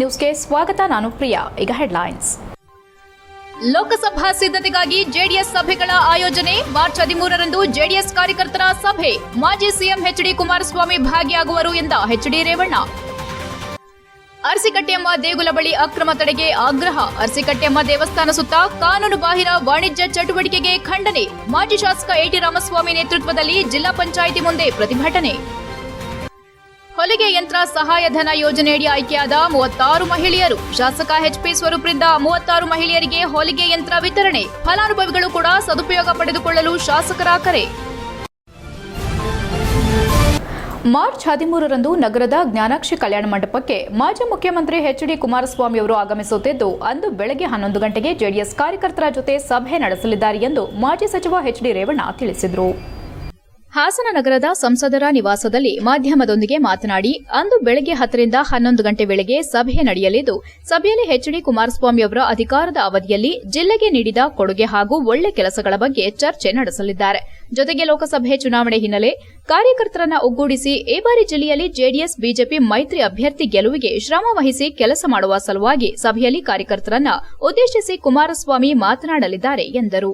ನ್ಯೂಸ್ಗೆ ಸ್ವಾಗತ ನಾನು ಪ್ರಿಯಾ. ಈಗ ಹೆಡ್ಲೈನ್ಸ್. ಲೋಕಸಭಾ ಸಿದ್ಧತೆಗಾಗಿ ಜೆಡಿಎಸ್ ಸಭೆಗಳ ಆಯೋಜನೆ ಮಾರ್ಚ್ ಹದಿಮೂರರಂದು ಜೆಡಿಎಸ್ ಕಾರ್ಯಕರ್ತರ ಸಭೆ. ಮಾಜಿ ಸಿಎಂ ಎಚ್ಡಿ ಕುಮಾರಸ್ವಾಮಿ ಭಾಗಿಯಾಗುವರು ಎಂದ ಎಚ್ಡಿ ರೇವಣ್ಣ. ಅರಸಿಕಟ್ಟೆಯಮ್ಮ ದೇಗುಲ ಬಳಿ ಅಕ್ರಮ ತಡೆಗೆ ಆಗ್ರಹ. ಅರಸಿಕಟ್ಟೆಯಮ್ಮ ದೇವಸ್ಥಾನ ಸುತ್ತ ಕಾನೂನು ಬಾಹಿರ ವಾಣಿಜ್ಯ ಚಟುವಟಿಕೆಗೆ ಖಂಡನೆ. ಮಾಜಿ ಶಾಸಕ ಎಟಿ ರಾಮಸ್ವಾಮಿ ನೇತೃತ್ವದಲ್ಲಿ ಜಿಲ್ಲಾ ಪಂಚಾಯಿತಿ ಮುಂದೆ ಪ್ರತಿಭಟನೆ. ಹೊಲಿಗೆ ಯಂತ್ರ ಸಹಾಯಧನ ಯೋಜನೆಯಡಿ ಆಯ್ಕೆಯಾದ ಮೂವತ್ತಾರು ಮಹಿಳೆಯರು. ಶಾಸಕ ಎಚ್ಪಿ ಸ್ವರೂಪರಿಂದ ಮೂವತ್ತಾರು ಮಹಿಳೆಯರಿಗೆ ಹೊಲಿಗೆ ಯಂತ್ರ ವಿತರಣೆ. ಫಲಾನುಭವಿಗಳು ಕೂಡ ಸದುಪಯೋಗ ಪಡೆದುಕೊಳ್ಳಲು ಶಾಸಕರ ಕರೆ. ಮಾರ್ಚ್ ಹದಿಮೂರರಂದು ನಗರದ ಜ್ಞಾನಾಕ್ಷಿ ಕಲ್ಯಾಣ ಮಂಟಪಕ್ಕೆ ಮಾಜಿ ಮುಖ್ಯಮಂತ್ರಿ ಎಚ್ ಡಿ ಕುಮಾರಸ್ವಾಮಿ ಅವರು ಆಗಮಿಸುತ್ತಿದ್ದು, ಅಂದು ಬೆಳಗ್ಗೆ ಹನ್ನೊಂದು ಗಂಟೆಗೆ ಜೆಡಿಎಸ್ ಕಾರ್ಯಕರ್ತರ ಜೊತೆ ಸಭೆ ನಡೆಸಲಿದ್ದಾರೆ ಎಂದು ಮಾಜಿ ಸಚಿವ ಎಚ್ ಡಿ ರೇವಣ್ಣ ತಿಳಿಸಿದರು. ಹಾಸನ ನಗರದ ಸಂಸದರ ನಿವಾಸದಲ್ಲಿ ಮಾಧ್ಯಮದೊಂದಿಗೆ ಮಾತನಾಡಿ, ಅಂದು ಬೆಳಗ್ಗೆ ಹತ್ತರಿಂದ ಹನ್ನೊಂದು ಗಂಟೆ ವೇಳೆಗೆ ಸಭೆ ನಡೆಯಲಿದ್ದು, ಸಭೆಯಲ್ಲಿ ಎಚ್ಡಿ ಕುಮಾರಸ್ವಾಮಿ ಅವರ ಅಧಿಕಾರದ ಅವಧಿಯಲ್ಲಿ ಜಿಲ್ಲೆಗೆ ನೀಡಿದ ಕೊಡುಗೆ ಹಾಗೂ ಒಳ್ಳೆ ಕೆಲಸಗಳ ಬಗ್ಗೆ ಚರ್ಚೆ ನಡೆಸಲಿದ್ದಾರೆ. ಜೊತೆಗೆ ಲೋಕಸಭೆ ಚುನಾವಣೆ ಹಿನ್ನೆಲೆ ಕಾರ್ಯಕರ್ತರನ್ನ ಒಗ್ಗೂಡಿಸಿ, ಈ ಬಾರಿ ಜಿಲ್ಲೆಯಲ್ಲಿ ಜೆಡಿಎಸ್, ಬಿಜೆಪಿ ಮೈತ್ರಿ ಅಭ್ಯರ್ಥಿ ಗೆಲುವಿಗೆ ಶ್ರಮ ವಹಿಸಿ ಕೆಲಸ ಮಾಡುವ ಸಲುವಾಗಿ ಸಭೆಯಲ್ಲಿ ಕಾರ್ಯಕರ್ತರನ್ನ ಉದ್ದೇಶಿಸಿ ಕುಮಾರಸ್ವಾಮಿ ಮಾತನಾಡಲಿದ್ದಾರೆ, ಎಂದರು.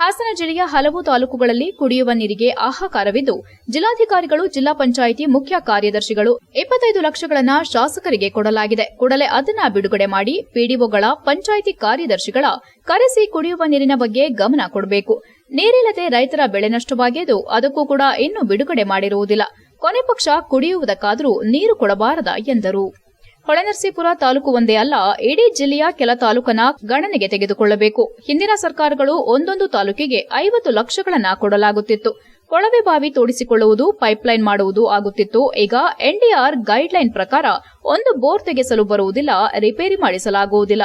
ಹಾಸನ ಜಿಲ್ಲೆಯ ಹಲವು ತಾಲೂಕುಗಳಲ್ಲಿ ಕುಡಿಯುವ ನೀರಿಗೆ ಆಹಾಕಾರವಿದ್ದು ಜಿಲ್ಲಾಧಿಕಾರಿಗಳು, ಜಿಲ್ಲಾ ಪಂಚಾಯಿತಿ ಮುಖ್ಯ ಕಾರ್ಯದರ್ಶಿಗಳು ಇಪ್ಪತ್ತೈದು ಲಕ್ಷಗಳನ್ನು ಶಾಸಕರಿಗೆ ಕೊಡಲಾಗಿದೆ. ಕೂಡಲೇ ಅದನ್ನ ಬಿಡುಗಡೆ ಮಾಡಿ ಪಿಡಿಒಗಳ ಪಂಚಾಯಿತಿ ಕಾರ್ಯದರ್ಶಿಗಳ ಕರೆಸಿ ಕುಡಿಯುವ ನೀರಿನ ಬಗ್ಗೆ ಗಮನ ಕೊಡಬೇಕು. ನೀರಿಲ್ಲದೆ ರೈತರ ಬೆಳೆ ನಷ್ಟವಾಗಿದ್ದು, ಅದಕ್ಕೂ ಕೂಡ ಇನ್ನೂ ಬಿಡುಗಡೆ ಮಾಡಿರುವುದಿಲ್ಲ. ಕೊನೆ ಪಕ್ಷ ಕುಡಿಯುವುದಕ್ಕಾದರೂ ನೀರು ಕೊಡಬಾರದ ಎಂದರು. ಹೊಳೆನರಸೀಪುರ ತಾಲೂಕು ಒಂದೇ ಅಲ್ಲ, ಇಡೀ ಜಿಲ್ಲೆಯ ಕೆಲ ತಾಲೂಕನ ಗಣನೆಗೆ ತೆಗೆದುಕೊಳ್ಳಬೇಕು. ಹಿಂದಿನ ಸರ್ಕಾರಗಳು ಒಂದೊಂದು ತಾಲೂಕಿಗೆ ಐವತ್ತು ಲಕ್ಷಗಳನ್ನ ಕೊಡಲಾಗುತ್ತಿತ್ತು. ಕೊಳವೆ ಬಾವಿ ತೋಡಿಸಿಕೊಳ್ಳುವುದು, ಪೈಪ್ಲೈನ್ ಮಾಡುವುದು ಆಗುತ್ತಿತ್ತು. ಈಗ ಎನ್ಡಿಆರ್ ಗೈಡ್ಲೈನ್ ಪ್ರಕಾರ ಒಂದು ಬೋರ್ ತೆಗೆಸಲು ಬರುವುದಿಲ್ಲ, ರಿಪೇರಿ ಮಾಡಿಸಲಾಗುವುದಿಲ್ಲ.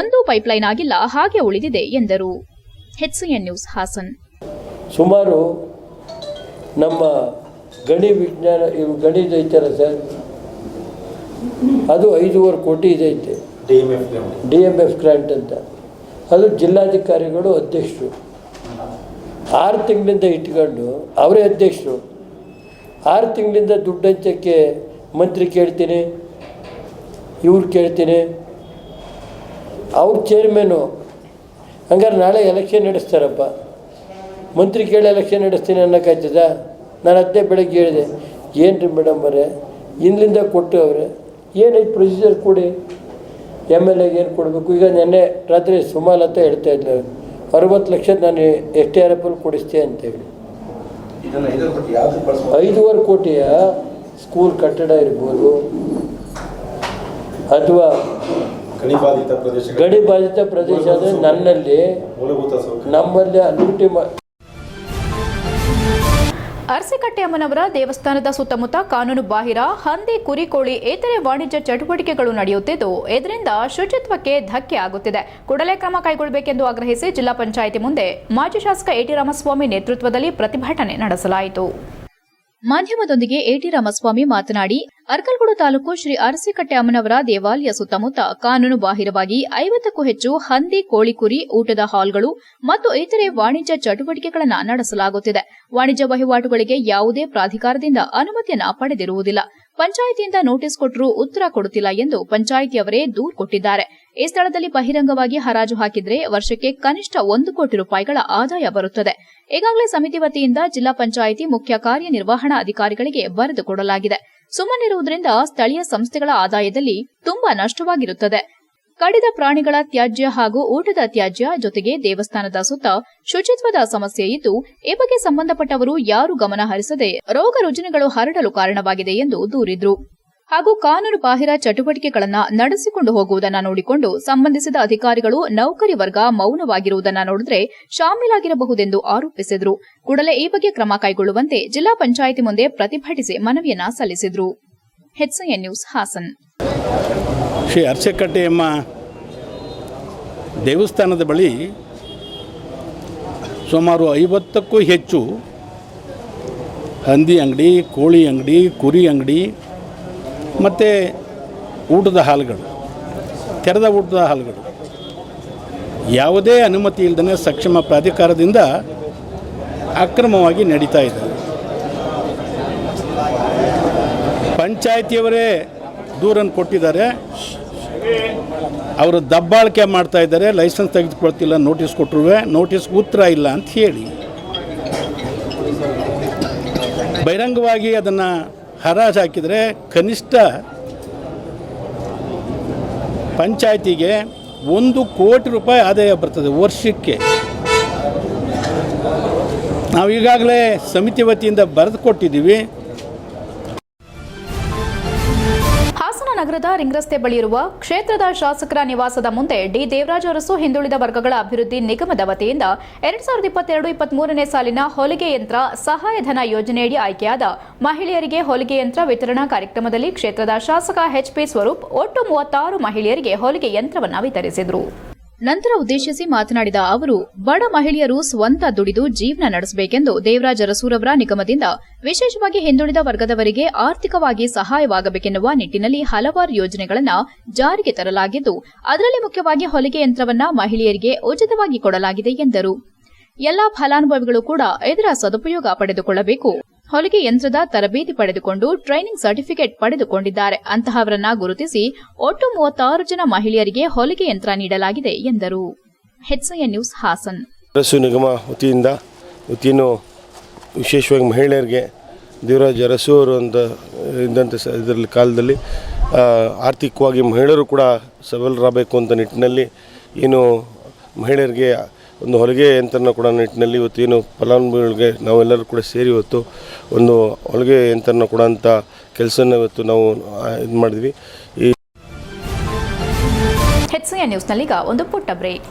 ಒಂದು ಪೈಪ್ಲೈನ್ ಆಗಿಲ್ಲ, ಹಾಗೆ ಉಳಿದಿದೆ, ಎಂದರು. ನ್ಯೂಸ್, ಹಾಸನ್. ಸುಮಾರು ನಮ್ಮ ಗಣಿ ವಿಜ್ಞಾನ, ಗಣಿ ರೈತರ ಅದು ಐದೂವರೆ ಕೋಟಿ ಇದೈತೆ D M F D M F grant ಅಂತ. ಅದು ಜಿಲ್ಲಾಧಿಕಾರಿಗಳು ಅಧ್ಯಕ್ಷರು. ಆರು ತಿಂಗಳಿಂದ ಇಟ್ಕೊಂಡು ಅವರೇ ಅಧ್ಯಕ್ಷರು. ಆರು ತಿಂಗಳಿಂದ ದುಡ್ಡು ಹಂಚಕ್ಕೆ ಮಂತ್ರಿ ಕೇಳ್ತೀನಿ ಇವ್ರು ಕೇಳ್ತೀನಿ. ಅವ್ರ ಚೇರ್ಮನು ಹಂಗಾರೆ ನಾಳೆ ಎಲೆಕ್ಷನ್ ನಡೆಸ್ತಾರಪ್ಪ. ಮಂತ್ರಿ ಕೇಳಿ ಎಲೆಕ್ಷನ್ ನಡೆಸ್ತೀನಿ ಅನ್ನೋಕ್ಕಾಯ್ತದ? ನಾನು ಅದೇ ಬೆಳಗ್ಗೆ ಹೇಳಿದೆ. ಏನು ರೀ ಮೇಡಮ್ ಅವರೇ? ಇಲ್ಲಿಂದ ಕೊಟ್ಟು ಅವರೇ. ಏನೈತೆ ಪ್ರೊಸೀಜರ್ ಕೊಡಿ. ಎಂ ಎಲ್ ಎಗೆ ಏನು ಕೊಡಬೇಕು? ಈಗ ನೆನ್ನೆ ರಾತ್ರಿ ಸುಮಾಲ್ ಅಂತ ಹೇಳ್ತಾ ಇದ್ದೆ ಅರವತ್ತು ಲಕ್ಷ ನಾನು ಎಸ್ ಟಿ ಆರ್ ಎಫಲ್ಲಿ ಕೊಡಿಸ್ತೆ ಅಂತೇಳಿ. ಐದೂವರೆ ಕೋಟಿಯ? ಸ್ಕೂಲ್ ಕಟ್ಟಡ ಇರ್ಬೋದು. ಅಥವಾ ಗಡಿ ಬಾಧಿತ ಪ್ರದೇಶ ಅಂದರೆ ನನ್ನಲ್ಲಿ ನಮ್ಮಲ್ಲಿ ಮಾ ಅರಸಿಕಟ್ಟೆ ಅಮ್ಮನವರ ದೇವಸ್ಥಾನದ ಸುತ್ತಮುತ್ತ ಕಾನೂನು ಬಾಹಿರ, ಹಂದಿ, ಕುರಿ, ಕೋಳಿ, ಇತರೆ ವಾಣಿಜ್ಯ ಚಟುವಟಿಕೆಗಳು ನಡೆಯುತ್ತಿದ್ದು, ಇದರಿಂದ ಶುಚಿತ್ವಕ್ಕೆ ಧಕ್ಕೆ ಆಗುತ್ತಿದೆ. ಕೂಡಲೇ ಕ್ರಮ ಕೈಗೊಳ್ಳಬೇಕೆಂದು ಆಗ್ರಹಿಸಿ ಜಿಲ್ಲಾ ಪಂಚಾಯಿತಿ ಮುಂದೆ ಮಾಜಿ ಶಾಸಕ ಎಟಿ ರಾಮಸ್ವಾಮಿ ನೇತೃತ್ವದಲ್ಲಿ ಪ್ರತಿಭಟನೆ ನಡೆಸಲಾಯಿತು. ಮಾಧ್ಯಮದೊಂದಿಗೆ ಎಟಿ ರಾಮಸ್ವಾಮಿ ಮಾತನಾಡಿ, ಅರ್ಕಲ್ಗೂಡು ತಾಲೂಕು ಶ್ರೀ ಅರಸಿಕಟ್ಟೆ ಅಮ್ಮನವರ ದೇವಾಲಯ ಸುತ್ತಮುತ್ತ ಕಾನೂನು ಬಾಹಿರವಾಗಿ ಐವತ್ತಕ್ಕೂ ಹೆಚ್ಚು ಹಂದಿ, ಕೋಳಿ ಕುರಿ, ಊಟದ ಹಾಲ್ಗಳು ಮತ್ತು ಇತರೆ ವಾಣಿಜ್ಯ ಚಟುವಟಿಕೆಗಳನ್ನು ನಡೆಸಲಾಗುತ್ತಿದೆ. ವಾಣಿಜ್ಯ ವಹಿವಾಟುಗಳಿಗೆ ಯಾವುದೇ ಪ್ರಾಧಿಕಾರದಿಂದ ಅನುಮತಿಯನ್ನು ಪಡೆದಿರುವುದಿಲ್ಲ. ಪಂಚಾಯಿತಿಯಿಂದ ನೋಟಿಸ್ ಕೊಟ್ಟರೂ ಉತ್ತರ ಕೊಡುತ್ತಿಲ್ಲ ಎಂದು ಪಂಚಾಯಿತಿಯವರೇ ದೂರು ಕೊಟ್ಟಿದ್ದಾರೆ. ಈ ಸ್ಥಳದಲ್ಲಿ ಬಹಿರಂಗವಾಗಿ ಹರಾಜು ಹಾಕಿದ್ರೆ ವರ್ಷಕ್ಕೆ ಕನಿಷ್ಠ ಒಂದು ಕೋಟಿ ರೂಪಾಯಿಗಳ ಆದಾಯ ಬರುತ್ತದೆ. ಈಗಾಗಲೇ ಸಮಿತಿ ವತಿಯಿಂದ ಜಿಲ್ಲಾ ಪಂಚಾಯಿತಿ ಮುಖ್ಯ ಕಾರ್ಯನಿರ್ವಹಣಾ ಅಧಿಕಾರಿಗಳಿಗೆ ಬರೆದು ಕೊಡಲಾಗಿದೆ. ಸುಮ್ಮನಿರುವುದರಿಂದ ಸ್ಥಳೀಯ ಸಂಸ್ಥೆಗಳ ಆದಾಯದಲ್ಲಿ ತುಂಬಾ ನಷ್ಟವಾಗಿರುತ್ತದೆ. ಕಡಿದ ಪ್ರಾಣಿಗಳ ತ್ಯಾಜ್ಯ ಹಾಗೂ ಊಟದ ತ್ಯಾಜ್ಯ ಜೊತೆಗೆ ದೇವಸ್ಥಾನದ ಸುತ್ತ ಶುಚಿತ್ವದ ಸಮಸ್ಯೆ ಇದ್ದು, ಈ ಬಗ್ಗೆ ಸಂಬಂಧಪಟ್ಟವರು ಯಾರು ಗಮನ ಹರಿಸದೆ ರೋಗ ರುಜಿನಗಳು ಹರಡಲು ಕಾರಣವಾಗಿದೆ ಎಂದು ದೂರಿದ್ರು. ಹಾಗೂ ಕಾನೂನು ಬಾಹಿರ ಚಟುವಟಿಕೆಗಳನ್ನು ನಡೆಸಿಕೊಂಡು ಹೋಗುವುದನ್ನು ನೋಡಿಕೊಂಡು ಸಂಬಂಧಿಸಿದ ಅಧಿಕಾರಿಗಳು ನೌಕರಿ ವರ್ಗ ಮೌನವಾಗಿರುವುದನ್ನು ನೋಡಿದ್ರೆ ಶಾಮೀಲಾಗಿರಬಹುದೆಂದು ಆರೋಪಿಸಿದರು. ಕೂಡಲೇ ಈ ಬಗ್ಗೆ ಕ್ರಮ ಕೈಗೊಳ್ಳುವಂತೆ ಜಿಲ್ಲಾ ಪಂಚಾಯಿತಿ ಮುಂದೆ ಪ್ರತಿಭಟಿಸಿ ಮನವಿಯನ್ನ ಸಲ್ಲಿಸಿದ್ರು. ನ್ಯೂಸ್ ಹಾಸನ್. ಶ್ರೀ ಅರ್ಚಕಟ್ಟೆಯಮ್ಮ ದೇವಸ್ಥಾನದ ಬಳಿ ಸುಮಾರು ಐವತ್ತಕ್ಕೂ ಹೆಚ್ಚು ಹಂದಿ ಅಂಗಡಿ, ಕೋಳಿ ಅಂಗಡಿ, ಕುರಿ ಅಂಗಡಿ, ಮತ್ತು ಊಟದ ಹಾಲುಗಳು, ತೆರೆದ ಊಟದ ಹಾಲುಗಳು. ಯಾವುದೇ ಅನುಮತಿ ಇಲ್ಲದೇ ಸಕ್ಷಮ ಪ್ರಾಧಿಕಾರದಿಂದ ಅಕ್ರಮವಾಗಿ ನಡೀತಾ ಇದೆ. ಪಂಚಾಯತಿಯವರೇ ದೂರನ್ನು ಕೊಟ್ಟಿದ್ದಾರೆ. ಅವರು ದಬ್ಬಾಳಿಕೆ ಮಾಡ್ತಾ ಇದ್ದಾರೆ, ಲೈಸೆನ್ಸ್ ತೆಗೆದುಕೊಳ್ತಿಲ್ಲ ನೋಟಿಸ್ ಕೊಟ್ಟರು ನೋಟಿಸ್ ಉತ್ತರ ಇಲ್ಲ ಅಂತ ಹೇಳಿ. ಬಹಿರಂಗವಾಗಿ ಅದನ್ನು ಹರಾಜು ಹಾಕಿದರೆ ಕನಿಷ್ಠ ಪಂಚಾಯತಿಗೆ ಒಂದು ಕೋಟಿ ರೂಪಾಯಿ ಆದಾಯ ಬರ್ತದೆ ವರ್ಷಕ್ಕೆ. ನಾವು ಈಗಾಗಲೇ ಸಮಿತಿ ವತಿಯಿಂದ ಬರೆದು ಕೊಟ್ಟಿದ್ದೀವಿ. ನಗರದ ರಿಂಗ್ರಸ್ತೆ ಬಳಿಯಿರುವ ಕ್ಷೇತ್ರದ ಶಾಸಕರ ನಿವಾಸದ ಮುಂದೆ ಡಿ. ದೇವರಾಜ್ ಅರಸು ಹಿಂದುಳಿದ ವರ್ಗಗಳ ಅಭಿವೃದ್ಧಿ ನಿಗಮದ ವತಿಯಿಂದ ಎರಡ್ ಸಾವಿರದ ಇಪ್ಪತ್ತೆರಡು, ಇಪ್ಪತ್ಮೂರನೇ ಸಾಲಿನ ಹೊಲಿಗೆ ಯಂತ್ರ ಸಹಾಯಧನ ಯೋಜನೆಯಡಿ ಆಯ್ಕೆಯಾದ ಮಹಿಳೆಯರಿಗೆ ಹೊಲಿಗೆ ಯಂತ್ರ ವಿತರಣಾ ಕಾರ್ಯಕ್ರಮದಲ್ಲಿ ಕ್ಷೇತ್ರದ ಶಾಸಕ ಎಚ್ಪಿ ಸ್ವರೂಪ್, ಒಟ್ಟು ಮೂವತ್ತಾರು ಮಹಿಳೆಯರಿಗೆ ಹೊಲಿಗೆ ಯಂತ್ರವನ್ನು ವಿತರಿಸಿದರು. ನಂತರ ಉದ್ದೇಶಿಸಿ ಮಾತನಾಡಿದ ಅವರು, ಬಡ ಮಹಿಳೆಯರು ಸ್ವಂತ ದುಡಿದು ಜೀವನ ನಡೆಸಬೇಕೆಂದು ದೇವರಾಜ ಅರಸೂರವರ ನಿಗಮದಿಂದ ವಿಶೇಷವಾಗಿ ಹಿಂದುಳಿದ ವರ್ಗದವರಿಗೆ ಆರ್ಥಿಕವಾಗಿ ಸಹಾಯವಾಗಬೇಕೆನ್ನುವ ನಿಟ್ಟಿನಲ್ಲಿ ಹಲವಾರು ಯೋಜನೆಗಳನ್ನು ಜಾರಿಗೆ ತರಲಾಗಿದ್ದು, ಅದರಲ್ಲಿ ಮುಖ್ಯವಾಗಿ ಹೊಲಿಗೆ ಯಂತ್ರವನ್ನ ಮಹಿಳೆಯರಿಗೆ ಉಚಿತವಾಗಿ ಕೊಡಲಾಗಿದೆ ಎಂದರು. ಎಲ್ಲಾ ಫಲಾನುಭವಿಗಳು ಕೂಡ ಇದರ ಸದುಪಯೋಗ ಪಡೆದುಕೊಳ್ಳಬೇಕು. ಹೊಲಿಗೆ ಯಂತ್ರದ ತರಬೇತಿ ಪಡೆದುಕೊಂಡು ಟ್ರೈನಿಂಗ್ ಸರ್ಟಿಫಿಕೇಟ್ ಪಡೆದುಕೊಂಡಿದ್ದಾರೆ. ಅಂತಹವರನ್ನ ಗುರುತಿಸಿ ಒಟ್ಟು ಮೂವತ್ತಾರು ಜನ ಮಹಿಳೆಯರಿಗೆ ಹೊಲಿಗೆ ಯಂತ್ರ ನೀಡಲಾಗಿದೆ ಎಂದರು. ನ್ಯೂಸ್ ಹಾಸನ್. ನಿಗಮ ವತಿಯಿಂದ ವತಿಯನ್ನು ವಿಶೇಷವಾಗಿ ಮಹಿಳೆಯರಿಗೆ ದೇವರಾಜ್ ಅರಸು ಅವರು ಅಂತ ಇದ್ದಂಥ ಇದರಲ್ಲಿ ಕಾಲದಲ್ಲಿ ಆರ್ಥಿಕವಾಗಿ ಮಹಿಳೆಯರು ಕೂಡ ಸಬಲರಾಗಬೇಕು ಅಂತ ನಿಟ್ಟಿನಲ್ಲಿ ಏನು ಮಹಿಳೆಯರಿಗೆ ಒಂದು ಹೊಲಿಗೆ ಯಂತ್ರನ ಕೊಡೋ ನಿಟ್ಟಿನಲ್ಲಿ ಇವತ್ತೇನು ಫಲಾನುಭವಿಗಳಿಗೆ ನಾವೆಲ್ಲರೂ ಕೂಡ ಸೇರಿ ಇವತ್ತು ಒಂದು ಹೊಲಿಗೆ ಯಂತ್ರನ ಕೊಡೋಂಥ ಕೆಲಸನ ಇವತ್ತು ನಾವು ಇದು ಮಾಡಿದ್ವಿ. ಈ ನ್ಯೂಸ್ನಲ್ಲೀಗ ಒಂದು ಪುಟ್ಟ ಬ್ರೇಕ್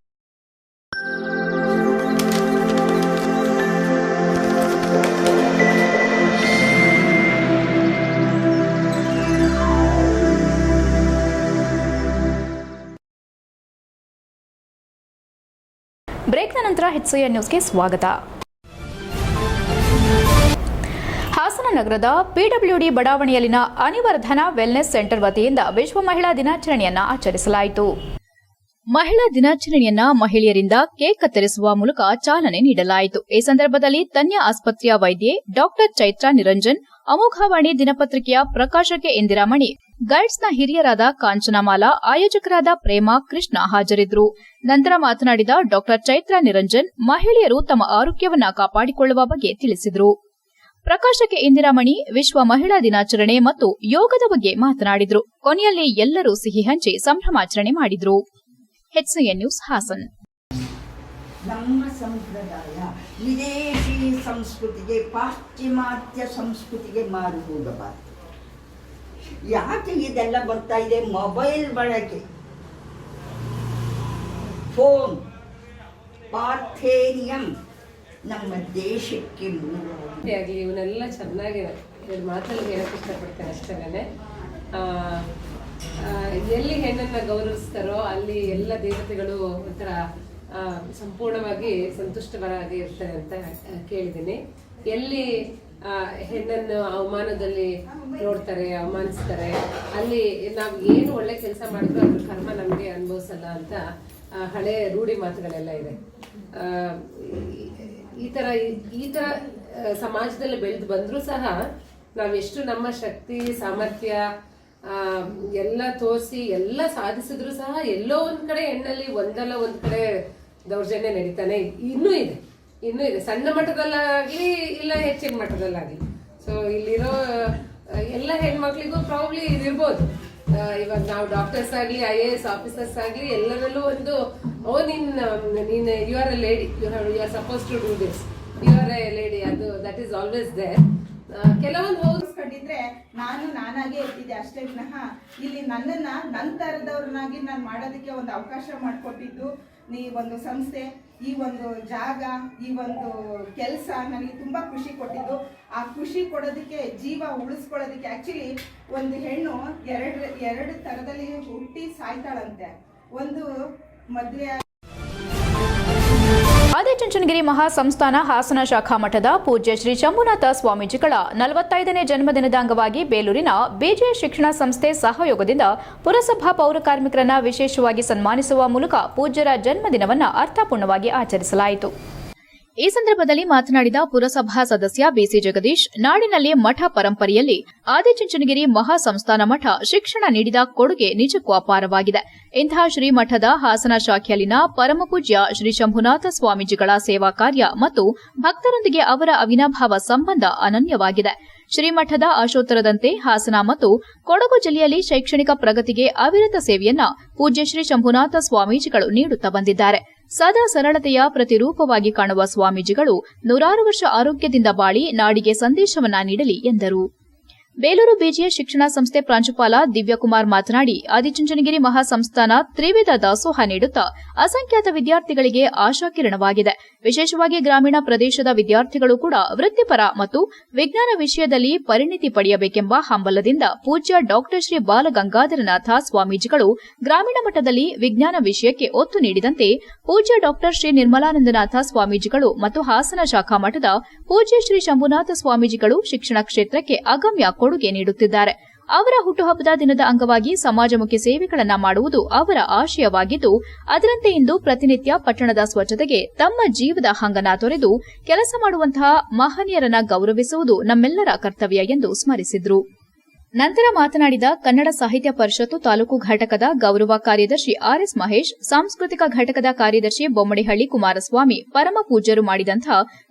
HIN ನ್ಯೂಸ್ಗೆ ಸ್ವಾಗತ. ಹಾಸನ ನಗರದ ಪಿಡಬ್ಲ್ಯೂಡಿ ಬಡಾವಣೆಯಲ್ಲಿನ ಅನಿವರ್ಧನ ವೆಲ್ನೆಸ್ ಸೆಂಟರ್ ವತಿಯಿಂದ ವಿಶ್ವ ಮಹಿಳಾ ದಿನಾಚರಣೆಯನ್ನ ಆಚರಿಸಲಾಯಿತು. ಮಹಿಳಾ ದಿನಾಚರಣೆಯನ್ನ ಮಹಿಳೆಯರಿಂದ ಕೇಕ್ ಕತ್ತರಿಸುವ ಮೂಲಕ ಚಾಲನೆ ನೀಡಲಾಯಿತು. ಈ ಸಂದರ್ಭದಲ್ಲಿ ತನ್ಯ ಆಸ್ಪತ್ರೆಯ ವೈದ್ಯೆ ಡಾಕ್ಟರ್ ಚೈತ್ರಾ ನಿರಂಜನ್, ಅಮೋಘವಾಣಿ ದಿನಪತ್ರಿಕೆಯ ಪ್ರಕಾಶಕ್ಕೆ ಇಂದಿರಾಮಣಿ ಗೈಡ್ಸ್ನ ಹಿರಿಯರಾದ ಕಾಂಚನಮಾಲಾ, ಆಯೋಜಕರಾದ ಪ್ರೇಮ, ಕೃಷ್ಣ ಹಾಜರಿದ್ದರು ನಂತರ ಮಾತನಾಡಿದ ಡಾಕ್ಟರ್ ಚೈತ್ರ ನಿರಂಜನ್, ಮಹಿಳೆಯರು ತಮ್ಮ ಆರೋಗ್ಯವನ್ನು ಕಾಪಾಡಿಕೊಳ್ಳುವ ಬಗ್ಗೆ ತಿಳಿಸಿದರು. ಪ್ರಕಾಶಕ್ಕೆ ಇಂದಿರಾಮಣಿ, ವಿಶ್ವ ಮಹಿಳಾ ದಿನಾಚರಣೆ ಮತ್ತು ಯೋಗದ ಬಗ್ಗೆ ಮಾತನಾಡಿದರು. ಕೊನೆಯಲ್ಲಿ ಎಲ್ಲರೂ ಸಿಹಿ ಹಂಚಿ ಸಂಭ್ರಮಾಚರಣೆ ಮಾಡಿದರು. ನ್ಯೂಸ್ ಹಾಸನ್. ನಮ್ಮ ಸಂಪ್ರದಾಯ ವಿದೇಶಿ ಸಂಸ್ಕೃತಿಗೆ, ಪಾಶ್ಚಿಮಾತ್ಯ ಸಂಸ್ಕೃತಿಗೆ ಮಾರು ಹೋಗಬಾರದು ಯಾಕೆ ಇದೆಲ್ಲ ಬರ್ತಾ ಇದೆ? ಮೊಬೈಲ್ ಬಳಕೆ. ಫೋನ್. ಪಾರ್ಥೇನಿಯಂ. ನಮ್ಮ ದೇಶಕ್ಕೆ ಆಗಲಿ, ಇವನ್ನೆಲ್ಲ ಚೆನ್ನಾಗಿ ಎರಡು ಮಾತಲ್ಲಿ ಹೇಳಕ್ಕೆ ಇಷ್ಟಪಡ್ತೇನೆ ಅಷ್ಟೇ ಎಲ್ಲಿ ಹೆಣ್ಣನ್ನ ಗೌರವಿಸ್ತಾರೋ ಅಲ್ಲಿ ಎಲ್ಲ ದೇವತೆಗಳು ಒಂಥರ ಸಂಪೂರ್ಣವಾಗಿ ಸಂತುಷ್ಟರಾಗಿ ಇರ್ತಾರೆ ಅಂತ ಕೇಳಿದ್ದೀನಿ. ಎಲ್ಲಿ ಹೆಣ್ಣನ್ನು ಅವಮಾನದಲ್ಲಿ ನೋಡ್ತಾರೆ, ಅವಮಾನಿಸ್ತಾರೆ. ಅಲ್ಲಿ ನಾವು ಏನು ಒಳ್ಳೆ ಕೆಲಸ ಮಾಡಿದ್ರು ಅದ್ರ ಕರ್ಮ ನಮಗೆ ಅನುಭವಿಸಲ್ಲ ಅಂತ ಹಳೆ ರೂಢಿ ಮಾತುಗಳೆಲ್ಲ ಇದೆ. ಈ- ಥರ ಈ ಥರ ಸಮಾಜದಲ್ಲಿ ಬೆಳೆದು ಬಂದರೂ ಸಹ ನಾವೆಷ್ಟು ನಮ್ಮ ಶಕ್ತಿ, ಸಾಮರ್ಥ್ಯ ಎಲ್ಲ ತೋರಿಸಿ, ಎಲ್ಲ ಸಾಧಿಸಿದ್ರು ಸಹ ಎಲ್ಲೋ ಒಂದು ಕಡೆ ಹೆಣ್ಣಲ್ಲಿ ಒಂದಲ್ಲ ಒಂದು ಕಡೆ ದೌರ್ಜನ್ಯ ನಡೀತಾನೆ ಇನ್ನೂ ಇದೆ. ಇನ್ನೂ ಇದೆ. ಸಣ್ಣ ಮಟ್ಟದಲ್ಲಾಗ್ಲಿ ಇಲ್ಲ ಹೆಚ್ಚಿನ ಮಟ್ಟದಲ್ಲಾಗ್ಲಿ ಸೊ ಇಲ್ಲಿರೋ ಎಲ್ಲ ಹೆಣ್ಮಕ್ಳಿಗೂ ಪ್ರಾಬ್ಲಿ ಇದಿರ್ಬೋದು. ಇವಾಗ ನಾವು ಡಾಕ್ಟರ್ಸ್ ಆಗಲಿ ಐ ಎ ಎಸ್ ಆಫೀಸರ್ಸ್ ಆಗಲಿ, ಎಲ್ಲರಲ್ಲೂ ಒಂದು, ಓ, ನಿನ್, ನೀನ್ you are a lady you have you are suppose to do this you are a lady ಅದು ದಟ್ ಈಸ್ ಆಲ್ವೇಸ್ ದೇರ್ ಕೆಲವೊಂದು ಹೋಗಿಸ್ಕೊಂಡಿದ್ರೆ ಕಂಡಿದ್ರೆ ನಾನು ನಾನಾಗೆ ಇರ್ತಿದ್ದೆ ಅಷ್ಟೇ ವಿನಃ ಇಲ್ಲಿ ನನ್ನನ್ನ ನನ್ನ ತರದವ್ರನ್ನಾಗಿ ನಾನು ಮಾಡೋದಕ್ಕೆ ಒಂದು ಅವಕಾಶ ಮಾಡಿಕೊಟ್ಟಿದ್ದು ನೀ ಒಂದು ಸಂಸ್ಥೆ. ಈ ಒಂದು ಜಾಗ, ಈ ಒಂದು ಕೆಲಸ ನನಗೆ ತುಂಬ ಖುಷಿ ಕೊಟ್ಟಿದ್ದು. ಆ ಖುಷಿ ಕೊಡೋದಕ್ಕೆ, ಜೀವ ಉಳಿಸ್ಕೊಳ್ಳೋದಕ್ಕೆ ಆ್ಯಕ್ಚುಲಿ ಒಂದು ಹೆಣ್ಣು ಎರಡು ಎರಡು ಥರದಲ್ಲಿ ಹುಟ್ಟಿ ಸಾಯ್ತಾಳಂತೆ. ಒಂದು ಮದುವೆ ಆದಿಚುಂಚನಗಿರಿ ಮಹಾಸಂಸ್ಥಾನ ಹಾಸನ ಶಾಖಾ ಮಠದ ಪೂಜ್ಯ ಶ್ರೀ ಶಂಭುನಾಥ ಸ್ವಾಮೀಜಿಗಳ ನಲವತ್ತೈದನೇ ಜನ್ಮದಿನದ ಅಂಗವಾಗಿ ಬೇಲೂರಿನ ಬಿಜೆ ಶಿಕ್ಷಣ ಸಂಸ್ಥೆ ಸಹಯೋಗದಿಂದ ಪುರಸಭಾ ಪೌರ ಕಾರ್ಮಿಕರನ್ನ ವಿಶೇಷವಾಗಿ ಸನ್ಮಾನಿಸುವ ಮೂಲಕ ಪೂಜ್ಯರ ಜನ್ಮದಿನವನ್ನು ಅರ್ಥಪೂರ್ಣವಾಗಿ ಆಚರಿಸಲಾಯಿತು. ಈ ಸಂದರ್ಭದಲ್ಲಿ ಮಾತನಾಡಿದ ಪುರಸಭಾ ಸದಸ್ಯ ಬಿಸಿ ಜಗದೀಶ್, ನಾಡಿನಲ್ಲಿ ಮಠ ಪರಂಪರೆಯಲ್ಲಿ ಆದಿಚುಂಚನಗಿರಿ ಮಹಾಸಂಸ್ಥಾನ ಮಠ ಶಿಕ್ಷಣ ನೀಡಿದ ಕೊಡುಗೆ ನಿಜಕ್ಕೂ ಅಪಾರವಾಗಿದೆ. ಇಂತಹ ಶ್ರೀಮಠದ ಹಾಸನ ಶಾಖೆಯಲ್ಲಿನ ಪರಮಪೂಜ್ಯ ಶ್ರೀ ಶಂಭುನಾಥ ಸ್ವಾಮೀಜಿಗಳ ಸೇವಾ ಕಾರ್ಯ ಮತ್ತು ಭಕ್ತರೊಂದಿಗೆ ಅವರ ಅವಿನಾಭಾವ ಸಂಬಂಧ ಅನನ್ಯವಾಗಿದೆ. ಶ್ರೀಮಠದ ಆಶೋತ್ತರದಂತೆ ಹಾಸನ ಮತ್ತು ಕೊಡಗು ಜಿಲ್ಲೆಯಲ್ಲಿ ಶೈಕ್ಷಣಿಕ ಪ್ರಗತಿಗೆ ಅವಿರತ ಸೇವೆಯನ್ನ ಪೂಜ್ಯ ಶ್ರೀ ಶಂಭುನಾಥ ಸ್ವಾಮೀಜಿಗಳು ನೀಡುತ್ತಾ ಬಂದಿದ್ದಾರೆ. ಸದಾ ಸರಳತೆಯ ಪ್ರತಿರೂಪವಾಗಿ ಕಾಣುವ ಸ್ವಾಮೀಜಿಗಳು ನೂರಾರು ವರ್ಷ ಆರೋಗ್ಯದಿಂದ ಬಾಳಿ ನಾಡಿಗೆ ಸಂದೇಶವನ್ನ ನೀಡಲಿ ಎಂದರು. ಬೇಲೂರು ಬಿಜಿಎ ಶಿಕ್ಷಣ ಸಂಸ್ಥೆ ಪ್ರಾಂಶುಪಾಲ ದಿವ್ಯಕುಮಾರ್ ಮಾತನಾಡಿ, ಆದಿಚುಂಚನಗಿರಿ ಮಹಾಸಂಸ್ಥಾನ ತ್ರಿವಿಧ ದಾಸೋಹ ನೀಡುತ್ತಾ ಅಸಂಖ್ಯಾತ ವಿದ್ಯಾರ್ಥಿಗಳಿಗೆ ಆಶಾಕಿರಣವಾಗಿದೆ ವಿಶೇಷವಾಗಿ ಗ್ರಾಮೀಣ ಪ್ರದೇಶದ ವಿದ್ಯಾರ್ಥಿಗಳು ಕೂಡ ವೃತ್ತಿಪರ ಮತ್ತು ವಿಜ್ಞಾನ ವಿಷಯದಲ್ಲಿ ಪರಿಣಿತಿ ಪಡೆಯಬೇಕೆಂಬ ಹಂಬಲದಿಂದ ಪೂಜ್ಯ ಡಾಕ್ಟರ್ ಶ್ರೀ ಬಾಲಗಂಗಾಧರನಾಥ ಸ್ವಾಮೀಜಿಗಳು ಗ್ರಾಮೀಣ ಮಟ್ಟದಲ್ಲಿ ವಿಜ್ಞಾನ ವಿಷಯಕ್ಕೆ ಒತ್ತು ನೀಡಿದಂತೆ ಪೂಜ್ಯ ಡಾಕ್ಟರ್ ಶ್ರೀ ನಿರ್ಮಲಾನಂದನಾಥ ಸ್ವಾಮೀಜಿಗಳು ಮತ್ತು ಹಾಸನ ಶಾಖಾ ಮಠದ ಪೂಜ್ಯ ಶ್ರೀ ಶಂಭುನಾಥ ಸ್ವಾಮೀಜಿಗಳು ಶಿಕ್ಷಣ ಕ್ಷೇತ್ರಕ್ಕೆ ಅಗಮ್ಯ ಕೊಡುಗೆ ನೀಡುತ್ತಿದ್ದಾರೆ. ಅವರ ಹುಟ್ಟುಹಬ್ಬದ ದಿನದ ಅಂಗವಾಗಿ ಸಮಾಜಮುಖಿ ಸೇವೆಗಳನ್ನ ಮಾಡುವುದು ಅವರ ಆಶಯವಾಗಿದ್ದು, ಅದರಂತೆ ಇಂದು ಪ್ರತಿನಿತ್ಯ ಪಟ್ಟಣದ ಸ್ವಚ್ಛತೆಗೆ ತಮ್ಮ ಜೀವದ ಹಂಗನ ತೊರೆದು ಕೆಲಸ ಮಾಡುವಂತಹ ಮಹನೀಯರನ್ನ ಗೌರವಿಸುವುದು ನಮ್ಮೆಲ್ಲರ ಕರ್ತವ್ಯ ಎಂದು ಸ್ಮರಿಸಿದ್ರು. ನಂತರ ಮಾತನಾಡಿದ ಕನ್ನಡ ಸಾಹಿತ್ಯ ಪರಿಷತ್ತು ತಾಲೂಕು ಘಟಕದ ಗೌರವ ಕಾರ್ಯದರ್ಶಿ ಆರ್ಎಸ್ ಮಹೇಶ್, ಸಾಂಸ್ಕೃತಿಕ ಘಟಕದ ಕಾರ್ಯದರ್ಶಿ ಬೊಮ್ಮಡಿಹಳ್ಳಿ ಕುಮಾರಸ್ವಾಮಿ, ಪರಮ ಪೂಜ್ಯರು ಮಾಡಿದಂಥ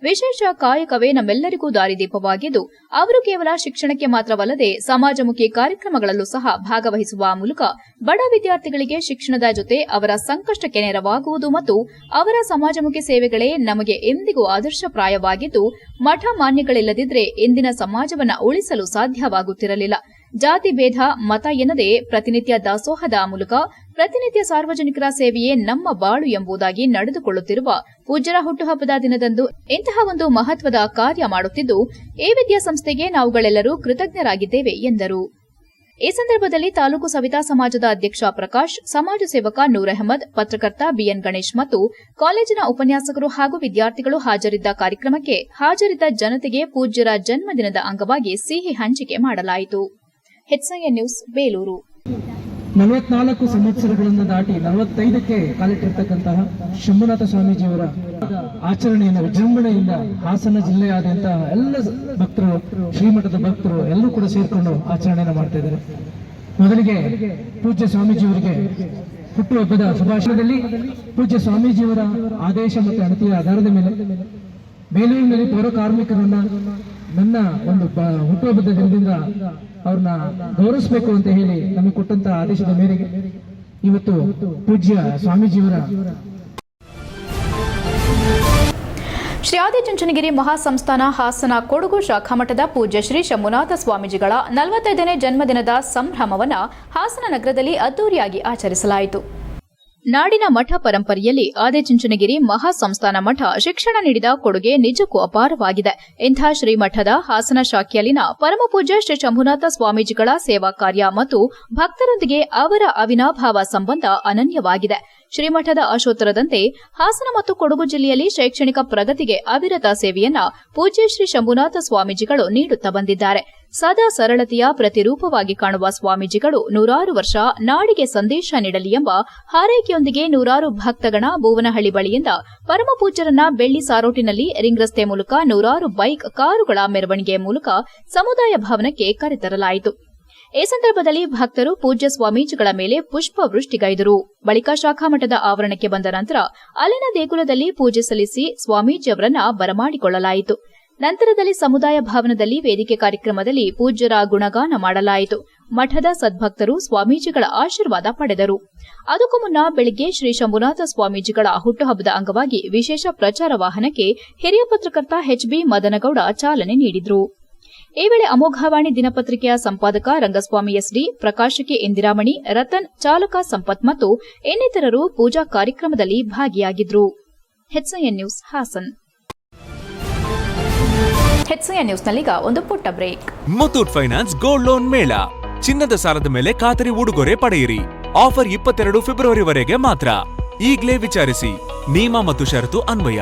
ವಿಶೇಷ ಕಾಯಕವೇ ನಮ್ಮೆಲ್ಲರಿಗೂ ದಾರಿದೀಪವಾಗಿದ್ದು, ಅವರು ಕೇವಲ ಶಿಕ್ಷಣಕ್ಕೆ ಮಾತ್ರವಲ್ಲದೆ ಸಮಾಜಮುಖಿ ಕಾರ್ಯಕ್ರಮಗಳಲ್ಲೂ ಸಹ ಭಾಗವಹಿಸುವ ಮೂಲಕ ಬಡ ವಿದ್ಯಾರ್ಥಿಗಳಿಗೆ ಶಿಕ್ಷಣದ ಜೊತೆ ಅವರ ಸಂಕಷ್ಟಕ್ಕೆ ನೆರವಾಗುವುದು ಮತ್ತು ಅವರ ಸಮಾಜಮುಖಿ ಸೇವೆಗಳೇ ನಮಗೆ ಎಂದಿಗೂ ಆದರ್ಶಪ್ರಾಯವಾಗಿದ್ದು, ಮಠ ಮಾನ್ಯಗಳಿಲ್ಲದಿದ್ದರೆ ಇಂದಿನ ಸಮಾಜವನ್ನು ಉಳಿಸಲು ಸಾಧ್ಯವಾಗುತ್ತಿರಲಿಲ್ಲ. ಜಾತಿ ಭೇದ ಮತ ಎನ್ನದೆ ಪ್ರತಿನಿತ್ಯ ದಾಸೋಹದ ಮೂಲಕ ಪ್ರತಿನಿತ್ಯ ಸಾರ್ವಜನಿಕರ ಸೇವೆಯೇ ನಮ್ಮ ಬಾಳು ಎಂಬುದಾಗಿ ನಡೆದುಕೊಳ್ಳುತ್ತಿರುವ ಪೂಜ್ಯರ ಹುಟ್ಟುಹಬ್ಬದ ದಿನದಂದು ಇಂತಹ ಒಂದು ಮಹತ್ವದ ಕಾರ್ಯ ಮಾಡುತ್ತಿದ್ದು, ಈ ವಿದ್ಯಾಸಂಸ್ಥೆಗೆ ನಾವುಗಳೆಲ್ಲರೂ ಕೃತಜ್ಞರಾಗಿದ್ದೇವೆ ಎಂದರು. ಈ ಸಂದರ್ಭದಲ್ಲಿ ತಾಲೂಕು ಸವಿತಾ ಸಮಾಜದ ಅಧ್ಯಕ್ಷ ಪ್ರಕಾಶ್, ಸಮಾಜ ಸೇವಕ ನೂರ್ ಅಹಮದ್, ಪತ್ರಕರ್ತ ಬಿಎನ್ ಗಣೇಶ್ ಮತ್ತು ಕಾಲೇಜಿನ ಉಪನ್ಯಾಸಕರು ಹಾಗೂ ವಿದ್ಯಾರ್ಥಿಗಳು ಹಾಜರಿದ್ದ ಕಾರ್ಯಕ್ರಮಕ್ಕೆ ಹಾಜರಿದ್ದ ಜನತೆಗೆ ಪೂಜ್ಯರ ಜನ್ಮದಿನದ ಅಂಗವಾಗಿ ಸಿಹಿ ಹಂಚಿಕೆ ಮಾಡಲಾಯಿತು. HIN news Belur. ನಲವತ್ನಾಲ್ಕು ಸಂವತ್ಸರಗಳನ್ನು ದಾಟಿ ನಲವತ್ತೈದಕ್ಕೆ ಕಾಲಿಟ್ಟಿರ್ತಕ್ಕಂತಹ ಶಂಭುನಾಥ ಸ್ವಾಮೀಜಿಯವರ ಆಚರಣೆಯನ್ನು ವಿಜೃಂಭಣೆಯಿಂದ ಹಾಸನ ಜಿಲ್ಲೆಯಾದ್ಯಂತ ಎಲ್ಲ ಭಕ್ತರು, ಶ್ರೀಮಠದ ಭಕ್ತರು ಎಲ್ಲರೂ ಕೂಡ ಸೇರಿಕೊಂಡು ಆಚರಣೆಯನ್ನು ಮಾಡ್ತಾ ಇದ್ದಾರೆ. ಮೊದಲಿಗೆ ಪೂಜ್ಯ ಸ್ವಾಮೀಜಿಯವರಿಗೆ ಹುಟ್ಟುಹಬ್ಬದ ಶುಭಾಶಯದಲ್ಲಿ ಪೂಜ್ಯ ಸ್ವಾಮೀಜಿಯವರ ಆದೇಶ ಮತ್ತು ಅಣತಿಯ ಆಧಾರದ ಮೇಲೆ ಬೇಲೂರಿನಲ್ಲಿ ಪೌರ ಕಾರ್ಮಿಕರನ್ನ ನನ್ನ ಒಂದು ಹುಟ್ಟುಹಬ್ಬದ ದಿನದಿಂದ ಅವ್ರನ್ನ ಗೌರವಿಸಬೇಕು ಅಂತ ಹೇಳಿ ನಮಗೆ ಕೊಟ್ಟಂತ ಆದೇಶದ ಮೇರೆಗೆ ಇವತ್ತು ಪೂಜ್ಯ ಸ್ವಾಮೀಜಿಯವರ ಶ್ರೀ ಆದಿಚುಂಚನಗಿರಿ ಮಹಾಸಂಸ್ಥಾನ ಹಾಸನ ಕೊಡಗು ಶಾಖಾ ಮಠದ ಪೂಜ್ಯ ಶ್ರೀ ಶಂಭುನಾಥ ಸ್ವಾಮೀಜಿಗಳ ನಲವತ್ತೈದನೇ ಜನ್ಮದಿನದ ಸಂಭ್ರಮವನ್ನು ಹಾಸನ ನಗರದಲ್ಲಿ ಅದ್ದೂರಿಯಾಗಿ ಆಚರಿಸಲಾಯಿತು. ನಾಡಿನ ಮಠ ಪರಂಪರೆಯಲ್ಲಿ ಆದಿಚುಂಚನಗಿರಿ ಮಹಾಸಂಸ್ಥಾನ ಮಠ ಶಿಕ್ಷಣ ನೀಡಿದ ಕೊಡುಗೆ ನಿಜಕ್ಕೂ ಅಪಾರವಾಗಿದೆ. ಇಂಥ ಶ್ರೀಮಠದ ಹಾಸನ ಶಾಖೆಯಲ್ಲಿನ ಪರಮಪೂಜ್ಯ ಶ್ರೀ ಶಂಭುನಾಥ ಸ್ವಾಮೀಜಿಗಳ ಸೇವಾ ಕಾರ್ಯ ಮತ್ತು ಭಕ್ತರೊಂದಿಗೆ ಅವರ ಅವಿನಾಭಾವ ಸಂಬಂಧ ಅನನ್ಯವಾಗಿದೆ. ಶ್ರೀಮಠದ ಆಶೋತ್ತರದಂತೆ ಹಾಸನ ಮತ್ತು ಕೊಡಗು ಜಿಲ್ಲೆಯಲ್ಲಿ ಶೈಕ್ಷಣಿಕ ಪ್ರಗತಿಗೆ ಅವಿರತ ಸೇವೆಯನ್ನ ಪೂಜ್ಯ ಶ್ರೀ ಶಂಭುನಾಥ ಸ್ವಾಮೀಜಿಗಳು ನೀಡುತ್ತಾ ಬಂದಿದ್ದಾರೆ. ಸದಾ ಸರಳತೆಯ ಪ್ರತಿರೂಪವಾಗಿ ಕಾಣುವ ಸ್ವಾಮೀಜಿಗಳು ನೂರಾರು ವರ್ಷ ನಾಡಿಗೆ ಸಂದೇಶ ನೀಡಲಿ ಎಂಬ ಹಾರೈಕೆಯೊಂದಿಗೆ ನೂರಾರು ಭಕ್ತಗಣ ಭುವನಹಳ್ಳಿ ಬಳಿಯಿಂದ ಪರಮಪೂಜ್ಯರನ್ನ ಬೆಳ್ಳಿ ಸಾರೋಟಿನಲ್ಲಿ ರಿಂಗ್ ರಸ್ತೆ ಮೂಲಕ ನೂರಾರು ಬೈಕ್ ಕಾರುಗಳ ಮೆರವಣಿಗೆ ಮೂಲಕ ಸಮುದಾಯ ಭವನಕ್ಕೆ ಕರೆತರಲಾಯಿತು. ಈ ಸಂದರ್ಭದಲ್ಲಿ ಭಕ್ತರು ಪೂಜ್ಯ ಸ್ವಾಮೀಜಿಗಳ ಮೇಲೆ ಪುಷ್ಪವೃಷ್ಟಿಗೈದರು ಬಳಿಕ ಶಾಖಾ ಮಠದ ಆವರಣಕ್ಕೆ ಬಂದ ನಂತರ ಅಲ್ಲಿನ ದೇಗುಲದಲ್ಲಿ ಪೂಜೆ ಸಲ್ಲಿಸಿ ಸ್ವಾಮೀಜಿಯವರನ್ನ ಬರಮಾಡಿಕೊಳ್ಳಲಾಯಿತು. ನಂತರದಲ್ಲಿ ಸಮುದಾಯ ಭವನದಲ್ಲಿ ವೇದಿಕೆ ಕಾರ್ಯಕ್ರಮದಲ್ಲಿ ಪೂಜ್ಯರ ಗುಣಗಾನ ಮಾಡಲಾಯಿತು. ಮಠದ ಸದ್ಭಕ್ತರು ಸ್ವಾಮೀಜಿಗಳ ಆಶೀರ್ವಾದ ಪಡೆದರು. ಅದಕ್ಕೂ ಮುನ್ನ ಬೆಳಿಗ್ಗೆ ಶ್ರೀ ಶಂಭುನಾಥ ಸ್ವಾಮೀಜಿಗಳ ಹುಟ್ಟುಹಬ್ಬದ ಅಂಗವಾಗಿ ವಿಶೇಷ ಪ್ರಚಾರ ವಾಹನಕ್ಕೆ ಹಿರಿಯ ಪತ್ರಕರ್ತ ಎಚ್ಬಿ ಮದನಗೌಡ ಚಾಲನೆ ನೀಡಿದರು. ಈ ವೇಳೆ ಅಮೋಘವಾಣಿ ದಿನಪತ್ರಿಕೆಯ ಸಂಪಾದಕ ರಂಗಸ್ವಾಮಿ ಎಸ್ಡಿ ಪ್ರಕಾಶಕಿ ಇಂದಿರಾಮಣಿ, ರತನ್, ಚಾಲಕ ಸಂಪತ್ ಮತ್ತು ಇನ್ನಿತರರು ಪೂಜಾ ಕಾರ್ಯಕ್ರಮದಲ್ಲಿ ಭಾಗಿಯಾಗಿದ್ರು. HN news Hassan. ಹೆಚ್ಎನ್ ನ್ಯೂಸ್ನಲ್ಲೀಗ ಒಂದು ಪುಟ್ಟ break Muthoot finance gold loan ಮೇಳ. ಚಿನ್ನದ ಸಾಲದ ಮೇಲೆ ಖಾತರಿ ಉಡುಗೊರೆ ಪಡೆಯಿರಿ. ಆಫರ್ ಇಪ್ಪತ್ತೆರಡು ಫೆಬ್ರವರಿವರೆಗೆ ಮಾತ್ರ. ಈಗಲೇ ವಿಚಾರಿಸಿ. ನಿಯಮ ಮತ್ತು ಷರತ್ತು ಅನ್ವಯ.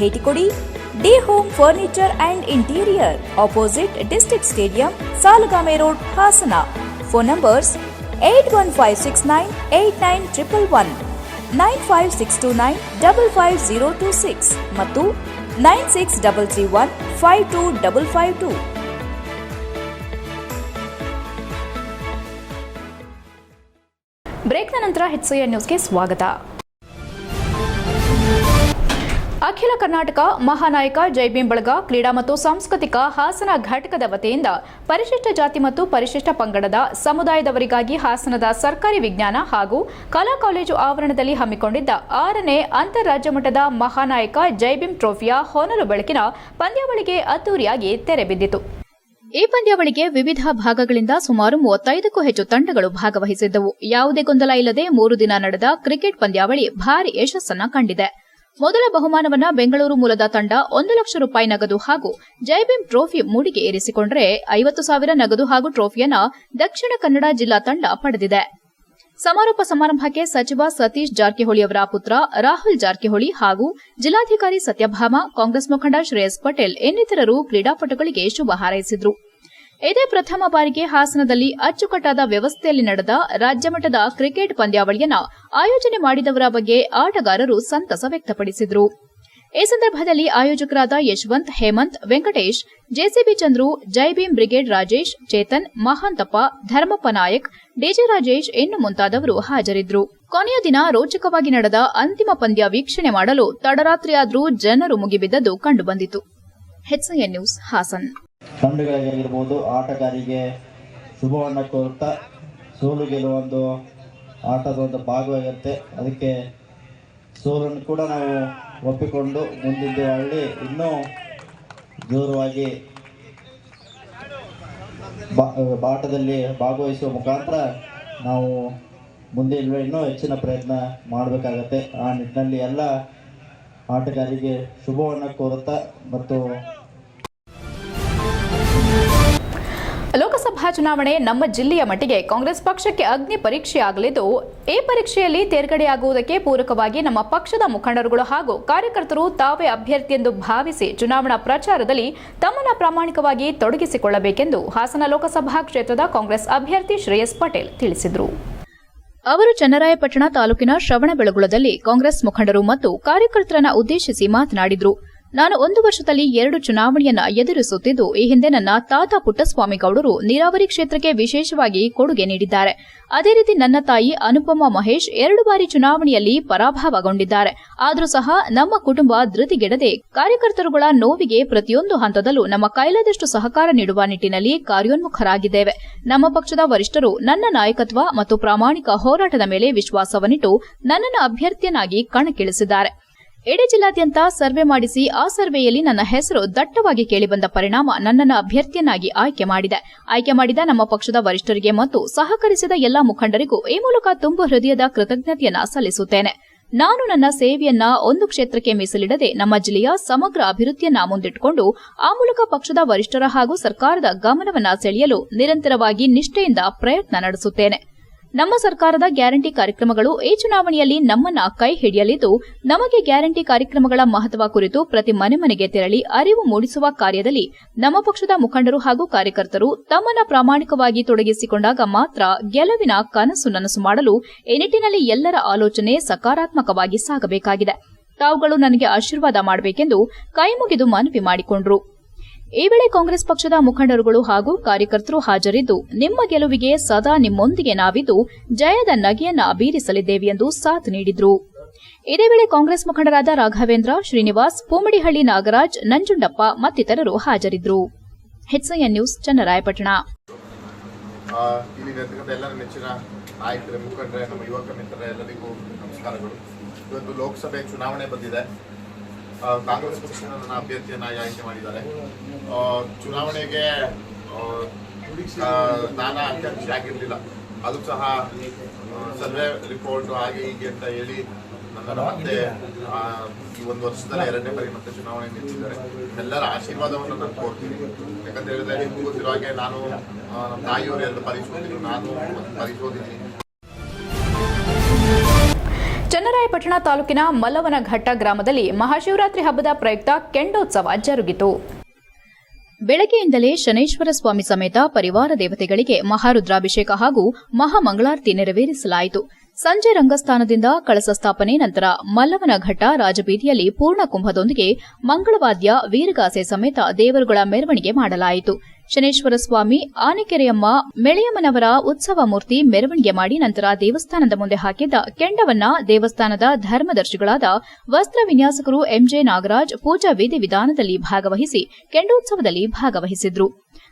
ಭೇಟಿ ಕೊಡಿ D home furniture and interior opposite district stadium Salagame road Hassan phone numbers eight one five six nine eight nine triple one nine five six two nine double five zero two six ಮತ್ತು nine six double three one five two double five two ಬ್ರೇಕ್ನ ನಂತರ HN ನ್ಯೂಸ್ಗೆ ಸ್ವಾಗತ. ಅಖಿಲ ಕರ್ನಾಟಕ ಮಹಾನಾಯಕ ಜೈ ಬಳಗ ಕ್ರೀಡಾ ಮತ್ತು ಸಾಂಸ್ಕೃತಿಕ ಹಾಸನ ಘಟಕದ ವತಿಯಿಂದ ಪರಿಶಿಷ್ಟ ಜಾತಿ ಮತ್ತು ಪರಿಶಿಷ್ಟ ಪಂಗಡದ ಸಮುದಾಯದವರಿಗಾಗಿ ಹಾಸನದ ಸರ್ಕಾರಿ ವಿಜ್ಞಾನ ಹಾಗೂ ಕಲಾ ಕಾಲೇಜು ಆವರಣದಲ್ಲಿ ಹಮ್ಮಿಕೊಂಡಿದ್ದ ಆರನೇ ಅಂತಾರಾಜ್ಯ ಮಟ್ಟದ ಮಹಾನಾಯಕ ಜೈ ಭೀಮ್ ಟ್ರೋಫಿಯ ಹೊನಲು ಬೆಳಕಿನ ಪಂದ್ಯಾವಳಿಗೆ ಅದ್ದೂರಿಯಾಗಿ ತೆರೆಬಿದ್ದಿತು ಈ ಪಂದ್ಯಾವಳಿಗೆ ವಿವಿಧ ಭಾಗಗಳಿಂದ ಸುಮಾರು ಮೂವತ್ತೈದಕ್ಕೂ ಹೆಚ್ಚು ತಂಡಗಳು ಭಾಗವಹಿಸಿದ್ದವು. ಯಾವುದೇ ಗೊಂದಲ ಇಲ್ಲದೆ ಮೂರು ದಿನ ನಡೆದ ಕ್ರಿಕೆಟ್ ಪಂದ್ಯಾವಳಿ ಭಾರಿ ಯಶಸ್ಸನ್ನ ಕಂಡಿದೆ. ಮೊದಲ ಬಹುಮಾನವನ್ನ ಬೆಂಗಳೂರು ಮೂಲದ ತಂಡ ಒಂದು ಲಕ್ಷ ರೂಪಾಯಿ ನಗದು ಹಾಗೂ ಜೈಬಿಮ್ ಟ್ರೋಫಿ ಮೂಡಿಗೆ ಏರಿಸಿಕೊಂಡರೆ ಐವತ್ತು ಸಾವಿರ ನಗದು ಹಾಗೂ ಟ್ರೋಫಿಯನ್ನ ದಕ್ಷಿಣ ಕನ್ನಡ ಜಿಲ್ಲಾ ತಂಡ ಪಡೆದಿದೆ. ಸಮಾರೋಪ ಸಮಾರಂಭಕ್ಕೆ ಸಚಿವ ಸತೀಶ್ ಜಾರಕಿಹೊಳಿ ಅವರ ಪುತ್ರ ರಾಹುಲ್ ಜಾರಕಿಹೊಳಿ ಹಾಗೂ ಜಿಲ್ಲಾಧಿಕಾರಿ ಸತ್ಯಭಾಮ, ಕಾಂಗ್ರೆಸ್ ಮುಖಂಡ ಶ್ರೇಯಸ್ ಪಟೇಲ್ ಇನ್ನಿತರರು ಕ್ರೀಡಾಪಟುಗಳಿಗೆ ಶುಭ ಹಾರೈಸಿದರು. ಇದೇ ಪ್ರಥಮ ಬಾರಿಗೆ ಹಾಸನದಲ್ಲಿ ಅಚ್ಚುಕಟ್ಟಾದ ವ್ಯವಸ್ಥೆಯಲ್ಲಿ ನಡೆದ ರಾಜ್ಯಮಟ್ಟದ ಕ್ರಿಕೆಟ್ ಪಂದ್ಯಾವಳಿಯನ್ನ ಆಯೋಜನೆ ಮಾಡಿದವರ ಬಗ್ಗೆ ಆಟಗಾರರು ಸಂತಸ ವ್ಯಕ್ತಪಡಿಸಿದರು. ಈ ಸಂದರ್ಭದಲ್ಲಿ ಆಯೋಜಕರಾದ Yashwant, Hemanth, Venkatesh, JCB Chandru Jai Bhim brigade Rajesh, Chetan, Mahantappa, Dharmappa Nayak, DJ Rajesh ಇನ್ನು ಮುಂತಾದವರು ಹಾಜರಿದ್ದರು ಕೊನೆಯ ದಿನ ರೋಚಕವಾಗಿ ನಡೆದ ಅಂತಿಮ ಪಂದ್ಯ ವೀಕ್ಷಣೆ ಮಾಡಲು ತಡರಾತ್ರಿಯಾದರೂ ಜನರು ಮುಗಿಬಿದ್ದದ್ದು ಕಂಡುಬಂದಿತು. ತಂಡಗಳಿಗಾಗಿರ್ಬೋದು ಆಟಗಾರಿಗೆ ಶುಭವನ್ನು ಕೋರುತ್ತಾ ಸೋಲು ಗೆಲುವು ಒಂದು ಆಟದ ಒಂದು ಭಾಗವಾಗಿರುತ್ತೆ. ಅದಕ್ಕೆ ಸೋಲನ್ನು ಕೂಡ ನಾವು ಒಪ್ಪಿಕೊಂಡು ಮುಂದಿದ್ದು ಅಲ್ಲಿ ಇನ್ನೂ ಜೋರವಾಗಿ ಬಾಟದಲ್ಲಿ ಭಾಗವಹಿಸುವ ಮುಖಾಂತರ ನಾವು ಮುಂದೆ ಇನ್ನೂ ಹೆಚ್ಚಿನ ಪ್ರಯತ್ನ ಮಾಡಬೇಕಾಗತ್ತೆ. ಆ ನಿಟ್ಟಿನಲ್ಲಿ ಎಲ್ಲ ಆಟಗಾರರಿಗೆ ಶುಭವನ್ನು ಕೋರುತ್ತಾ ಮತ್ತು ಲೋಕಸಭಾ ಚುನಾವಣೆ ನಮ್ಮ ಜಿಲ್ಲೆಯ ಮಟ್ಟಿಗೆ ಕಾಂಗ್ರೆಸ್ ಪಕ್ಷಕ್ಕೆ ಅಗ್ನಿ ಪರೀಕ್ಷೆ ಆಗಲಿದ್ದು ಈ ಪರೀಕ್ಷೆಯಲ್ಲಿ ತೇರ್ಗಡೆಯಾಗುವುದಕ್ಕೆ ಪೂರಕವಾಗಿ ನಮ್ಮ ಪಕ್ಷದ ಮುಖಂಡರುಗಳು ಹಾಗೂ ಕಾರ್ಯಕರ್ತರು ತಾವೇ ಅಭ್ಯರ್ಥಿ ಎಂದು ಭಾವಿಸಿ ಚುನಾವಣಾ ಪ್ರಚಾರದಲ್ಲಿ ತಮ್ಮನ್ನು ಪ್ರಾಮಾಣಿಕವಾಗಿ ತೊಡಗಿಸಿಕೊಳ್ಳಬೇಕೆಂದು ಹಾಸನ ಲೋಕಸಭಾ ಕ್ಷೇತ್ರದ ಕಾಂಗ್ರೆಸ್ ಅಭ್ಯರ್ಥಿ ಶ್ರೇಯಸ್ ಪಟೇಲ್ ತಿಳಿಸಿದರು. ಅವರು ಚನ್ನರಾಯಪಟ್ಟಣ ತಾಲೂಕಿನ ಶ್ರವಣಬೆಳಗುಳದಲ್ಲಿ ಕಾಂಗ್ರೆಸ್ ಮುಖಂಡರು ಮತ್ತು ಕಾರ್ಯಕರ್ತರನ್ನು ಉದ್ದೇಶಿಸಿ ಮಾತನಾಡಿದರು. ನಾನು ಒಂದು ವರ್ಷದಲ್ಲಿ ಎರಡು ಚುನಾವಣೆಯನ್ನ ಎದುರಿಸುತ್ತಿದ್ದು, ಈ ಹಿಂದೆ ನನ್ನ ತಾತ ಪುಟ್ಟಸ್ವಾಮಿಗೌಡರು ನೀರಾವರಿ ಕ್ಷೇತ್ರಕ್ಕೆ ವಿಶೇಷವಾಗಿ ಕೊಡುಗೆ ನೀಡಿದ್ದಾರೆ. ಅದೇ ರೀತಿ ನನ್ನ ತಾಯಿ ಅನುಪಮ ಮಹೇಶ್ ಎರಡು ಬಾರಿ ಚುನಾವಣೆಯಲ್ಲಿ ಪರಾಭವಗೊಂಡಿದ್ದಾರೆ. ಆದರೂ ಸಹ ನಮ್ಮ ಕುಟುಂಬ ಧೃತಿಗೆಡದೆ ಕಾರ್ಯಕರ್ತರುಗಳ ನೋವಿಗೆ ಪ್ರತಿಯೊಂದು ಹಂತದಲ್ಲೂ ನಮ್ಮ ಕೈಲಾದಷ್ಟು ಸಹಕಾರ ನೀಡುವ ನಿಟ್ಟಿನಲ್ಲಿ ಕಾರ್ಯೋನ್ಮುಖರಾಗಿದ್ದೇವೆ. ನಮ್ಮ ಪಕ್ಷದ ವರಿಷ್ಠರು ನನ್ನ ನಾಯಕತ್ವ ಮತ್ತು ಪ್ರಾಮಾಣಿಕ ಹೋರಾಟದ ಮೇಲೆ ವಿಶ್ವಾಸವನ್ನಿಟ್ಟು ನನ್ನನ್ನು ಅಭ್ಯರ್ಥಿಯನ್ನಾಗಿ ಕಣಕ್ಕಿಳಿಸಿದ್ದಾರೆ. ಇಡೀ ಜಿಲ್ಲಾದ್ಯಂತ ಸರ್ವೆ ಮಾಡಿಸಿ ಆ ಸರ್ವೆಯಲ್ಲಿ ನನ್ನ ಹೆಸರು ದಟ್ಟವಾಗಿ ಕೇಳಿಬಂದ ಪರಿಣಾಮ ನನ್ನನ್ನು ಅಭ್ಯರ್ಥಿಯನ್ನಾಗಿ ಆಯ್ಕೆ ಮಾಡಿದೆ. ಆಯ್ಕೆ ಮಾಡಿದ ನಮ್ಮ ಪಕ್ಷದ ವರಿಷ್ಠರಿಗೆ ಮತ್ತು ಸಹಕರಿಸಿದ ಎಲ್ಲಾ ಮುಖಂಡರಿಗೂ ಈ ಮೂಲಕ ತುಂಬು ಹೃದಯದ ಕೃತಜ್ಞತೆಯನ್ನು ಸಲ್ಲಿಸುತ್ತೇನೆ. ನಾನು ನನ್ನ ಸೇವೆಯನ್ನ ಒಂದು ಕ್ಷೇತ್ರಕ್ಕೆ ಮೀಸಲಿಡದೆ ನಮ್ಮ ಜಿಲ್ಲೆಯ ಸಮಗ್ರ ಅಭಿವೃದ್ಧಿಯನ್ನ ಮುಂದಿಟ್ಟುಕೊಂಡು ಆ ಮೂಲಕ ಪಕ್ಷದ ವರಿಷ್ಠರ ಹಾಗೂ ಸರ್ಕಾರದ ಗಮನವನ್ನ ಸೆಳೆಯಲು ನಿರಂತರವಾಗಿ ನಿಷ್ಠೆಯಿಂದ ಪ್ರಯತ್ನ ನಡೆಸುತ್ತೇನೆ. ನಮ್ಮ ಸರ್ಕಾರದ ಗ್ಯಾರಂಟಿ ಕಾರ್ಯಕ್ರಮಗಳು ಈ ಚುನಾವಣೆಯಲ್ಲಿ ನಮ್ಮನ್ನ ಕೈ ಹಿಡಿಯಲಿದ್ದು, ನಮಗೆ ಗ್ಯಾರಂಟಿ ಕಾರ್ಯಕ್ರಮಗಳ ಮಹತ್ವ ಕುರಿತು ಪ್ರತಿ ಮನೆ ಮನೆಗೆ ತೆರಳಿ ಅರಿವು ಮೂಡಿಸುವ ಕಾರ್ಯದಲ್ಲಿ ನಮ್ಮ ಪಕ್ಷದ ಮುಖಂಡರು ಹಾಗೂ ಕಾರ್ಯಕರ್ತರು ತಮ್ಮನ್ನ ಪ್ರಾಮಾಣಿಕವಾಗಿ ತೊಡಗಿಸಿಕೊಂಡಾಗ ಮಾತ್ರ ಗೆಲುವಿನ ಕನಸು ನನಸು ಮಾಡಲು ಈ ಎಲ್ಲರ ಆಲೋಚನೆ ಸಕಾರಾತ್ಮಕವಾಗಿ ಸಾಗಬೇಕಾಗಿದೆ. ತಾವುಗಳು ನನಗೆ ಆಶೀರ್ವಾದ ಮಾಡಬೇಕೆಂದು ಕೈಮುಗಿದು ಮನವಿ ಮಾಡಿಕೊಂಡರು. ಈ ವೇಳೆ ಕಾಂಗ್ರೆಸ್ ಪಕ್ಷದ ಮುಖಂಡರುಗಳು ಹಾಗೂ ಕಾರ್ಯಕರ್ತರು ಹಾಜರಿದ್ದು, ನಿಮ್ಮ ಗೆಲುವಿಗೆ ಸದಾ ನಿಮ್ಮೊಂದಿಗೆ ನಾವಿದ್ದು, ಜಯದ ನಗೆಯನ್ನ ಬೀರಿಸಲಿದ್ದೇವೆ ಎಂದು ಸಾಥ್ ನೀಡಿದರು. ಇದೇ ವೇಳೆ ಕಾಂಗ್ರೆಸ್ ಮುಖಂಡರಾದ ರಾಘವೇಂದ್ರ, ಶ್ರೀನಿವಾಸ್, ಪೂಮಡಿಹಳ್ಳಿ ನಾಗರಾಜ್, ನಂಜುಂಡಪ್ಪ ಮತ್ತಿತರರು ಹಾಜರಿದ್ದರು ನ್ಯೂಸ್, ಚನ್ನರಾಯಪಟ್ಟಣ. ಮುಖಂಡರೇ, ನಮ್ಮ ಯುವಕ ಮಿತ್ರರೇ ಎಲ್ಲರಿಗೂ ನಮಸ್ಕಾರಗಳು. ಇವತ್ತು ಲೋಕಸಭೆ ಚುನಾವಣೆ ಬಂದಿದೆ. ಕಾಂಗ್ರೆಸ್ ಪಕ್ಷ ನನ್ನ ಅಭ್ಯರ್ಥಿಯನ್ನಾಗಿ ಆಯ್ಕೆ ಮಾಡಿದ್ದಾರೆ. ಚುನಾವಣೆಗೆ ನಾನು ಅಧ್ಯಕ್ಷ ಆಗಿರಲಿಲ್ಲ. ಅದು ಸಹ ಸರ್ವೆ ರಿಪೋರ್ಟ್ ಹಾಗೆ ಹೀಗೆ ಅಂತ ಹೇಳಿ ನನ್ನ ಮತ್ತೆ ಈ ಒಂದು ವರ್ಷದಲ್ಲಿ ಎರಡನೇ ಬಾರಿ ಮತ್ತೆ ಚುನಾವಣೆ ನಿಂತಿದ್ದಾರೆ. ಎಲ್ಲರ ಆಶೀರ್ವಾದವನ್ನು ನಾನು ಕೋರ್ತೀನಿ. ಯಾಕಂತ ಹೇಳಿದ್ರೆ ನಿಮ್ಗೆ ಗೊತ್ತಿರೋ ಹಾಗೆ ನಾನು ನಮ್ಮ ತಾಯಿಯವರು ಎರಡು ಬಾರಿ ನಾನು ಸೋತಿದ್ದೀನಿ ಚನ್ನರಾಯಪಟ್ಟಣ ತಾಲೂಕಿನ ಮಲ್ಲವನಘಟ್ಟ ಗ್ರಾಮದಲ್ಲಿ ಮಹಾಶಿವರಾತ್ರಿ ಹಬ್ಬದ ಪ್ರಯುಕ್ತ ಕೆಂಡೋತ್ಸವ ಜರುಗಿತು. ಬೆಳಗ್ಗೆಯಿಂದಲೇ ಶನೇಶ್ವರ ಸ್ವಾಮಿ ಸಮೇತ ಪರಿವಾರ ದೇವತೆಗಳಿಗೆ ಮಹಾರುದ್ರಾಭಿಷೇಕ ಹಾಗೂ ಮಹಾಮಂಗಳಾರತಿ ನೆರವೇರಿಸಲಾಯಿತು. ಸಂಜೆ ರಂಗಸ್ಥಾನದಿಂದ ಕಳಸ ಸ್ಥಾಪನೆ ನಂತರ ಮಲ್ಲವನಘಟ್ಟ ರಾಜಬೀದಿಯಲ್ಲಿ ಪೂರ್ಣ ಕುಂಭದೊಂದಿಗೆ ಮಂಗಳವಾದ್ಯ, ವೀರಗಾಸೆ ಸಮೇತ ದೇವರುಗಳ ಮೆರವಣಿಗೆ ಮಾಡಲಾಯಿತು. ಶನೇಶ್ವರ ಸ್ವಾಮಿ, ಆನೆಕೆರೆಯಮ್ಮ, ಮೆಳೆಯಮ್ಮನವರ ಉತ್ಸವ ಮೂರ್ತಿ ಮೆರವಣಿಗೆ ಮಾಡಿ ನಂತರ ದೇವಸ್ಥಾನದ ಮುಂದೆ ಹಾಕಿದ್ದ ಕೆಂಡವನ್ನ ದೇವಸ್ಥಾನದ ಧರ್ಮದರ್ಶಿಗಳಾದ ವಸ್ತ್ರ ವಿನ್ಯಾಸಕರು ಎಂಜೆ ನಾಗರಾಜ್ ಪೂಜಾ ವಿಧಿವಿಧಾನದಲ್ಲಿ ಭಾಗವಹಿಸಿ ಕೆಂಡೋತ್ಸವದಲ್ಲಿ ಭಾಗವಹಿಸಿದ್ರು.